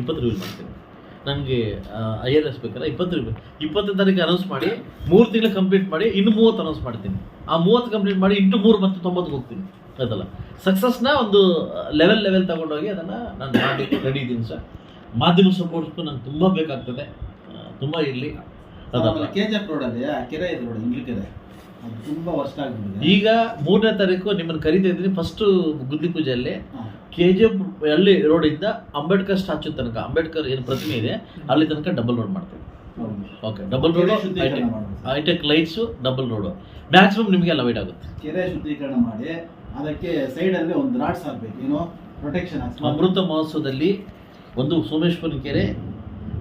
ಇಪ್ಪತ್ತು ರಿವ್ಯೂ ಮಾಡ್ತೀನಿ. ನನಗೆ ಐ ಆರ್ ಎಸ್ ಬೇಕಲ್ಲ? ಇಪ್ಪತ್ತು ರಿವ್ಯೂ ಇಪ್ಪತ್ತನೇ ತಾರೀಕು ಅನೌನ್ಸ್ ಮಾಡಿ ಮೂರು ತಿಂಗಳು ಕಂಪ್ಲೀಟ್ ಮಾಡಿ ಇನ್ನು ಮೂವತ್ತು ಅನೌನ್ಸ್ ಮಾಡ್ತೀನಿ. ಆ ಮೂವತ್ತು ಕಂಪ್ಲೀಟ್ ಮಾಡಿ ಇಂಟು ಮೂರು ಮತ್ತು ತೊಂಬತ್ತಿಗೆ ಹೋಗ್ತೀನಿ. ಅದಲ್ಲ. ಸಕ್ಸಸ್ನ ಒಂದು ಲೆವೆಲ್ ಲೆವೆಲ್ ತಗೊಂಡೋಗಿ ಅದನ್ನು ನಾನು ಮಾಡಿ ರೆಡಿ ಇದ್ದೀನಿ ಸರ್ ಮಾಧ್ಯಮ ಸಪೋರ್ಟ್ಸ್ಗೂ ನಂಗೆ ತುಂಬ ಬೇಕಾಗ್ತದೆ. ತುಂಬ ಇರಲಿ. ಅದಲ್ಲ. ಕೆ ಜಿ ಎಫ್ ರೋಡಲ್ಲಿ ಆ ಕೆರೆ ಇದೆ ನೋಡಿ ಇಂಗ್ಲಿ ಕೆರೆ ಅದು ತುಂಬಾ ವರ್ಷ ಆಗ್ಬಿಟ್ಟಿದೆ. ಈಗ ಮೂರನೇ ತಾರೀಕು ನಿಮ್ಮನ್ನು ಕರಿತಾ ಇದ್ದೀನಿ. ಫಸ್ಟು ಗುದ್ದಿ ಪೂಜೆಯಲ್ಲಿ. ಕೆ ಜಿ ಎಫ್ ಅಲ್ಲಿ ರೋಡಿಂದ ಅಂಬೇಡ್ಕರ್ ಸ್ಟ್ಯಾಚ್ಯೂ ತನಕ ಅಂಬೇಡ್ಕರ್ ಏನು ಪ್ರತಿಮೆ ಇದೆ ಅಲ್ಲಿ ತನಕ ಡಬಲ್ ರೋಡ್ ಮಾಡ್ತೀವಿ. Okay double road. Hitech lights double road maximum ನಿಮಗೆ ವೈಟ್ ಆಗುತ್ತೆ. ಕೆರೆ ಶುದ್ಧೀಕರಣ ಮಾಡಿ ಅದಕ್ಕೆ ಸೈಡ್ ಅಲ್ಲಿ ಒಂದು ರಾಡ್ಸ್ ಹಾಕ್ಬೇಕು ಏನೋ ಪ್ರೊಟೆಕ್ಷನ್ ಅಮೃತ ಮಹೋತ್ಸವದಲ್ಲಿ ಒಂದು ಸೋಮೇಶ್ವರ ಕೆರೆ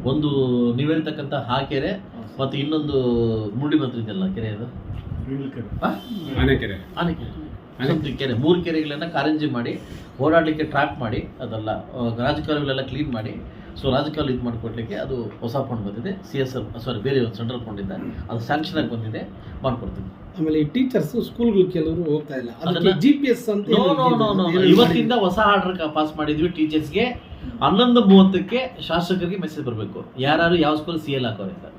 ಒಂದು ನೀವು ಹೇಳ್ತಕ್ಕಂಥ ಆ ಕೆರೆ ಮತ್ತು ಇನ್ನೊಂದು ಮುಳ್ಳಿ ಮಂತ್ರ ಇದೆಯಲ್ಲ ಕೆರೆ ಅದು? ಆನೆಕೆರೆ ಕೆರೆ. ಮೂರು ಕೆರೆಗಳನ್ನ ಕಾರಂಜಿ ಮಾಡಿ ಓಡಾಡಲಿಕ್ಕೆ ಟ್ರ್ಯಾಪ್ ಮಾಡಿ ಅದೆಲ್ಲ ರಾಜಕಾಲಗಳೆಲ್ಲ ಕ್ಲೀನ್ ಮಾಡಿ ಸೊ ರಾಜಕಾಲ ಇದು ಮಾಡಿಕೊಡ್ಲಿಕ್ಕೆ ಅದು ಹೊಸ ಫಂಡ್ ಬಂದಿದೆ. ಸಿ ಎಸ್ ಎಲ್ ಸಾರಿ ಬೇರೆ ಒಂದು ಸೆಂಟ್ರಲ್ ಫಂಡ್ ಇದೆ ಅದು ಸ್ಯಾಂಕ್ಷನ್ ಆಗಿ ಬಂದಿದೆ. ಮಾಡ್ಕೊಡ್ತೀನಿ. ಆಮೇಲೆ ಈ ಟೀಚರ್ಸ್ ಸ್ಕೂಲ್ಗಳು ಕೆಲವರು ಹೋಗ್ತಾ ಇಲ್ಲ. ಅದಕ್ಕೆ ಜಿ ಪಿ ಎಸ್ ಅಂತ ಇವತ್ತಿಂದ ಹೊಸ ಆರ್ಡರ್ ಪಾಸ್ ಮಾಡಿದ್ವಿ ಟೀಚರ್ಸ್ಗೆ ಹನ್ನೊಂದು ಮೂವತ್ತಕ್ಕೆ ಶಾಸಕರಿಗೆ ಮೆಸೇಜ್ ಬರಬೇಕು. ಯಾರು ಯಾವ ಸ್ಕೂಲ್ ಸಿ ಎಲ್ ಹಾಕೋರಿಂದ ಅಂತ.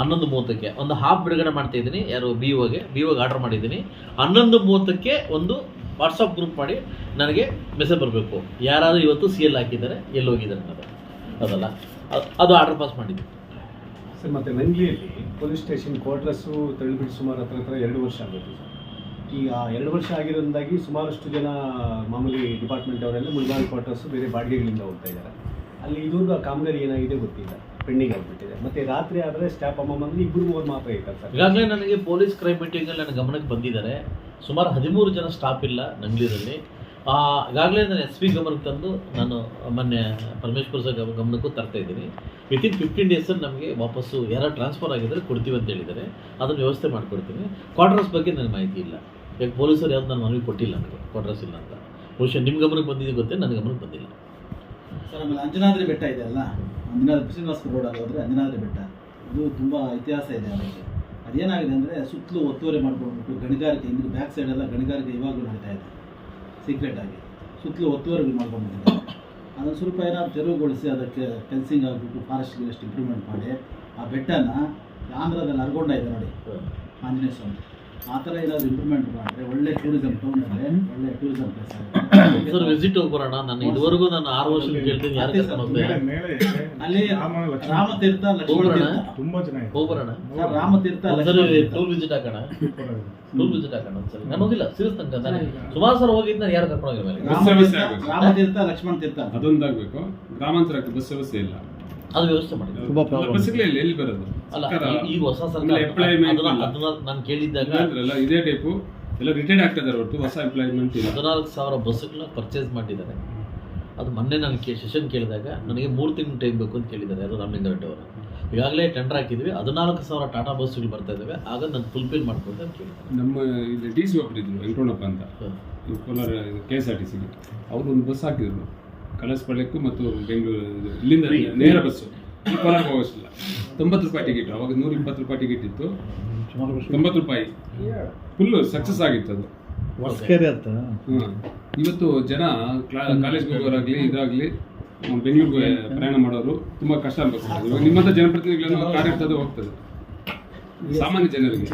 ಹನ್ನೊಂದು ಮೂವತ್ತಕ್ಕೆ ಒಂದು ಹಾಫ್ ಬಿಡುಗಡೆ ಮಾಡ್ತಾ ಇದ್ದೀನಿ. ಯಾರು ಬಿ ಓಗೆ ಬಿ ಓಗೆ ಆರ್ಡರ್ ಮಾಡಿದ್ದೀನಿ. ಹನ್ನೊಂದು ಮೂವತ್ತಕ್ಕೆ ಒಂದು ವಾಟ್ಸಪ್ ಗ್ರೂಪ್ ಮಾಡಿ ನನಗೆ ಮೆಸೇಜ್ ಬರಬೇಕು. ಯಾರಾದರೂ ಇವತ್ತು ಸಿ ಎಲ್ ಹಾಕಿದ್ದಾರೆ ಎಲ್ಲಿ ಹೋಗಿದ್ದಾರೆ ಅನ್ನೋದು. ಅದಲ್ಲ. ಅದ್- ಅದು ಆರ್ಡರ್ ಪಾಸ್ ಮಾಡಿದ್ವಿ ಸರ್ ಮತ್ತು ನಂಗ್ಲಿಯಲ್ಲಿ ಪೊಲೀಸ್ ಸ್ಟೇಷನ್ ಕ್ವಾರ್ಟರ್ಸು ತಳ್ಳಿಬಿಟ್ಟು ಸುಮಾರು ಹತ್ರ ಹತ್ರ ಎರಡು ವರ್ಷ ಆಗಬೇಕು ಸರ್. ಈಗ ಎರಡು ವರ್ಷ ಆಗಿರೋದಾಗಿ ಸುಮಾರಷ್ಟು ಜನ ಮಾಮೂಲಿ ಡಿಪಾರ್ಟ್ಮೆಂಟ್ ಅವರೆಲ್ಲ ಮುಳ್ಗಾಲ್ ಕ್ವಾರ್ಟರ್ಸು ಬೇರೆ ಬಾಡಿಗೆಗಳಿಂದ ಹೋಗ್ತಾ ಇದ್ದಾರೆ. ಅಲ್ಲಿ ಇದೊಂದು ಆ ಕಾಮಗಾರಿ ಏನಾಗಿದೆ ಗೊತ್ತಿಲ್ಲ. ಪೆಂಡಿಂಗ್ ಆಗಿಬಿಟ್ಟಿದೆ. ಮತ್ತೆ ರಾತ್ರಿ ಆದರೆ ಸ್ಟಾಫ್ ಅಮ್ಮಮ್ಮಲ್ಲಿ ಇಬ್ಬರು ಮೂವರು ಮಾತ್ರ ಇರ್ತಾರೆ ಸರ್. ಈಗಾಗಲೇ ನನಗೆ ಪೊಲೀಸ್ ಕ್ರೈಮ್ ಮೀಟಿಂಗಲ್ಲಿ ನನ್ನ ಗಮನಕ್ಕೆ ಬಂದಿದ್ದಾರೆ. ಸುಮಾರು ಹದಿಮೂರು ಜನ ಸ್ಟಾಫ್ ಇಲ್ಲ ನಂಗ್ಲೀರಲ್ಲಿ ಆ, ಈಗಾಗಲೇ ನಾನು ಎಸ್ ಪಿ ಗಮನಕ್ಕೆ ತಂದು ನಾನು ಮೊನ್ನೆ ಪರಮೇಶ್ವರ್ ಸರ್ ಗಮ- ಗಮನಕ್ಕೂ ತರ್ತಾ ಇದ್ದೀನಿ. ವಿತಿನ್ ಫಿಫ್ಟೀನ್ ಡೇಸಲ್ಲಿ ನಮಗೆ ವಾಪಸ್ಸು ಯಾರು ಟ್ರಾನ್ಸ್ಫರ್ ಆಗಿದ್ದರೆ ಕೊಡ್ತೀವಿ ಅಂತ ಹೇಳಿದ್ದಾರೆ. ಅದನ್ನು ವ್ಯವಸ್ಥೆ ಮಾಡಿಕೊಡ್ತೀನಿ. ಕ್ವಾರ್ಟರ್ಸ್ ಬಗ್ಗೆ ನನಗೆ ಮಾಹಿತಿ ಇಲ್ಲ. ಯಾಕೆ ಪೊಲೀಸರು ಯಾವ್ದು ನಾನು ಮನವಿ ಕೊಟ್ಟಿಲ್ಲ ನನಗೆ? ಕ್ವಾರ್ಟರ್ಸ್ ಇಲ್ಲ ಅಂತ. ಬಹುಶಃ ನಿಮ್ಮ ಗಮನಕ್ಕೆ ಬಂದಿದೆ ಗೊತ್ತೇ ನನ್ನ ಗಮನಕ್ಕೆ ಬಂದಿಲ್ಲ. ಸರ್ ಆಮೇಲೆ ಅಂಜನಾದ್ರಿ ಬೆಟ್ಟ ಇದೆ ಅಲ್ಲ? ಅಂಜನಾದ್ರಿ ಶ್ರೀನಿವಾಸ ರೋಡಲ್ಲಿ ಹೋದರೆ ಅಂಜನಾದ್ರಿ ಬೆಟ್ಟ. ಇದು ತುಂಬ ಇತಿಹಾಸ ಇದೆ ಅದಕ್ಕೆ ಅದೇನಾಗಿದೆ ಅಂದರೆ ಸುತ್ತಲೂ ಒತ್ತುವರಿ ಮಾಡ್ಕೊಂಡ್ಬಿಟ್ಟು ಗಣಿಗಾರಿಕೆ ಹಿಂದಿನ ಬ್ಯಾಕ್ ಸೈಡ್ ಎಲ್ಲ ಗಣಿಗಾರಿಕೆ ಇವಾಗಲೂ ನಡೀತಾ ಇದೆ. ಸೀಕ್ರೆಟ್ ಆಗಿ. ಸುತ್ತಲೂ ಒತ್ತುವರಿ ಮಾಡ್ಕೊಂಡ್ಬಿಟ್ಟಿದ್ದಾರೆ ಅದನ್ನು ಸ್ವಲ್ಪ ಏನಾದ್ರು ತೆರವುಗೊಳಿಸಿ ಅದಕ್ಕೆ ಫೆನ್ಸಿಂಗ್ ಆಗಿಬಿಟ್ಟು ಫಾರೆಸ್ಟ್ ಗಿರೆಸ್ಟ್ ಇಂಪ್ರೂವ್ಮೆಂಟ್ ಮಾಡಿ. ಆ ಬೆಟ್ಟನ ಆಂಧ್ರದಲ್ಲಿ ಅರ್ಗೊಂಡ ಇದೆ ನೋಡಿ. ಆಂಜನೇಯ ಸ್ವಾಮಿ. ಆ ಥರ ಏನಾದ್ರು ಇಂಪ್ರೂವ್ಮೆಂಟ್ ಮಾಡಿದ್ರೆ ಒಳ್ಳೆ ಟೂರಿಸಂ ಟೌನ್ ಅಂದರೆ ಒಳ್ಳೆ ಟೂರಿಸಂ ಪ್ಲೇಸ್ ಆಗುತ್ತೆ ಸರ್ ವಿಸಿಟ್ ಹೋಗಿ ಬರೋಣ ನಾನು ಇದುವರೆಗೂ ನಾನು ಆರು ವರ್ಷ ಕೇಳ್ತೀನಿ ಯಾರು ಕರ್ಕೊಂಡು ಹೋಗ್ತಾ ಮೇಲೆ ಇಲ್ಲ. ಮೇಲೆ ಇದೆ. ಅಲ್ಲಿ. ರಾಮತೀರ್ಥ ಲಕ್ಷ್ಮಣ ಹೋಗ್ಬರೋಣ? ತೀರ್ಥ ತುಂಬಾ ಚೆನ್ನಾಗಿದೆ ಹೋಗಿ ಸರ್ ರಾಮತೀರ್ಥ. ಟೂರ್ ವಿಸಿಟ್ ಹಾಕೋಣ. ಟೂರ್ ವಿಸಿಟ್ ಹಾಕೋಣ ಸರ್ ನಾನು ಹೋಗಿಲ್ಲ ಸೀರಿಯಸ್ ತನಕ ನಾನು ಸುಮಾರು ಸರ್ ಹೋಗಿದ್ದು ನಾನು ಯಾರು ಕರ್ಕೊಂಡು ಹೋಗಿಲ್ಲ ಮೇಲೆ ಬಸ್ ವ್ಯವಸ್ಥೆ ರಾಮತೀರ್ಥ ಲಕ್ಷ್ಮಣ ತೀರ್ಥ. ಅದೊಂದಾಗಬೇಕು ಗ್ರಾಮಾಂತರಕ್ಕೆ ಬಸ್ ವ್ಯವಸ್ಥೆ ಇಲ್ಲ ಅದು ವ್ಯವಸ್ಥೆ ಮಾಡಿ ತುಂಬಾ ಪ್ರಾಬ್ಲಮ್ ಬಸ್ಗಳೇ ಇಲ್ಲ ಎಲ್ಲಿ ಬರೋದು? ಅಲ್ಲ ಈ- ಈಗ ಹೊಸ ಸರ್ಕಾರ ಅದನ್ನ. ಅದನ್ನ ನಾನು ಕೇಳಿದ್ದಾಗ ಇಲ್ಲಾಂದ್ರಲ್ಲ ಇದೇ ಟೈಪು ಎಲ್ಲ ರಿಟೈರ್ಡ್ ಆಗ್ತಾ ಇದಾರೆ ಹೊರತು ಹೊಸ ಎಂಪ್ಲಾಯ್ಮೆಂಟ್ ಹದಿನಾಲ್ಕು ಸಾವಿರ ಬಸ್ಗಳನ್ನ ಪರ್ಚೇಸ್ ಮಾಡಿದ್ದಾರೆ. ಅದು ಮೊನ್ನೆ ನಾನು ಕೇ ಸೆಷನ್ ಕೇಳಿದಾಗ ನನಗೆ ಮೂರು ತಿಂಗಳು ಟೈಮ್ ಬೇಕು ಅಂತ ಕೇಳಿದ್ದಾರೆ ಯಾರು ರಾಮಲಿಂಗ ರೆಡ್ಡಿ ಅವರು. ಈಗಾಗಲೇ ಟೆಂಡರ್ ಹಾಕಿದ್ವಿ ಹದಿನಾಲ್ಕು ಸಾವಿರ ಟಾಟಾ ಬಸ್ಗಳು ಬರ್ತಾ ಇದ್ದಾವೆ ಆಗ ನಾನು ಫುಲ್ಫಿಲ್ ಮಾಡ್ಕೊಂಡು ಅಂತ ಕೇಳಿದ್ದಾರೆ. ನಮ್ಮ ಇಲ್ಲಿ ಡಿ ಸಿ ಒಬ್ಬರಿದ್ರು ವೆಂಕಟಣ್ಣಪ್ಪ ಅಂತ. Kolar K S R T ಸಿಗೆ ಅವರು ಒಂದು ಬಸ್ ಹಾಕಿದ್ರು. ಕಳಸ್ಪಾಳ್ಯಕ್ಕೂ ಮತ್ತು ಬೆಂಗಳೂರು ಇಲ್ಲಿಂದ ನೇರ ಬಸ್ಸು. ಕೊಲಂಬ ಹೋಗೋಷ್ಟಿಲ್ಲ. ತೊಂಬತ್ತು ರೂಪಾಯಿ ಟಿಕೆಟ್ ಅವಾಗ ನೂರ ಇಪ್ಪತ್ತು ರೂಪಾಯಿ ಟಿಕೆಟ್ ಇತ್ತು. ತೊಂಬತ್ತು ರೂಪಾಯಿ. ಫುಲ್ಲು ಸಕ್ಸಸ್ ಆಗಿತ್ತು ಅದು. ಇವತ್ತು ಜನ ಕ್ಲಾ ಕಾಲೇಜ್ಗೆ ಹೋಗೋರಾಗ್ಲಿ ಇದಾಗಲಿ ಬೆಂಗಳೂರಿಗೆ ಪ್ರಯಾಣ ಮಾಡೋರು ತುಂಬಾ ಕಷ್ಟ ಅನ್ಬೇಕು ನಿಮ್ಮಂತ ನಿಮ್ಮಂಥ ಜನಪ್ರತಿನಿಧಿಗಳನ್ನು ಕಾರ್ಯ ಇರ್ತದೆ ಹೋಗ್ತದೆ ಸಾಮಾನ್ಯ ಜನರಿಗೆ.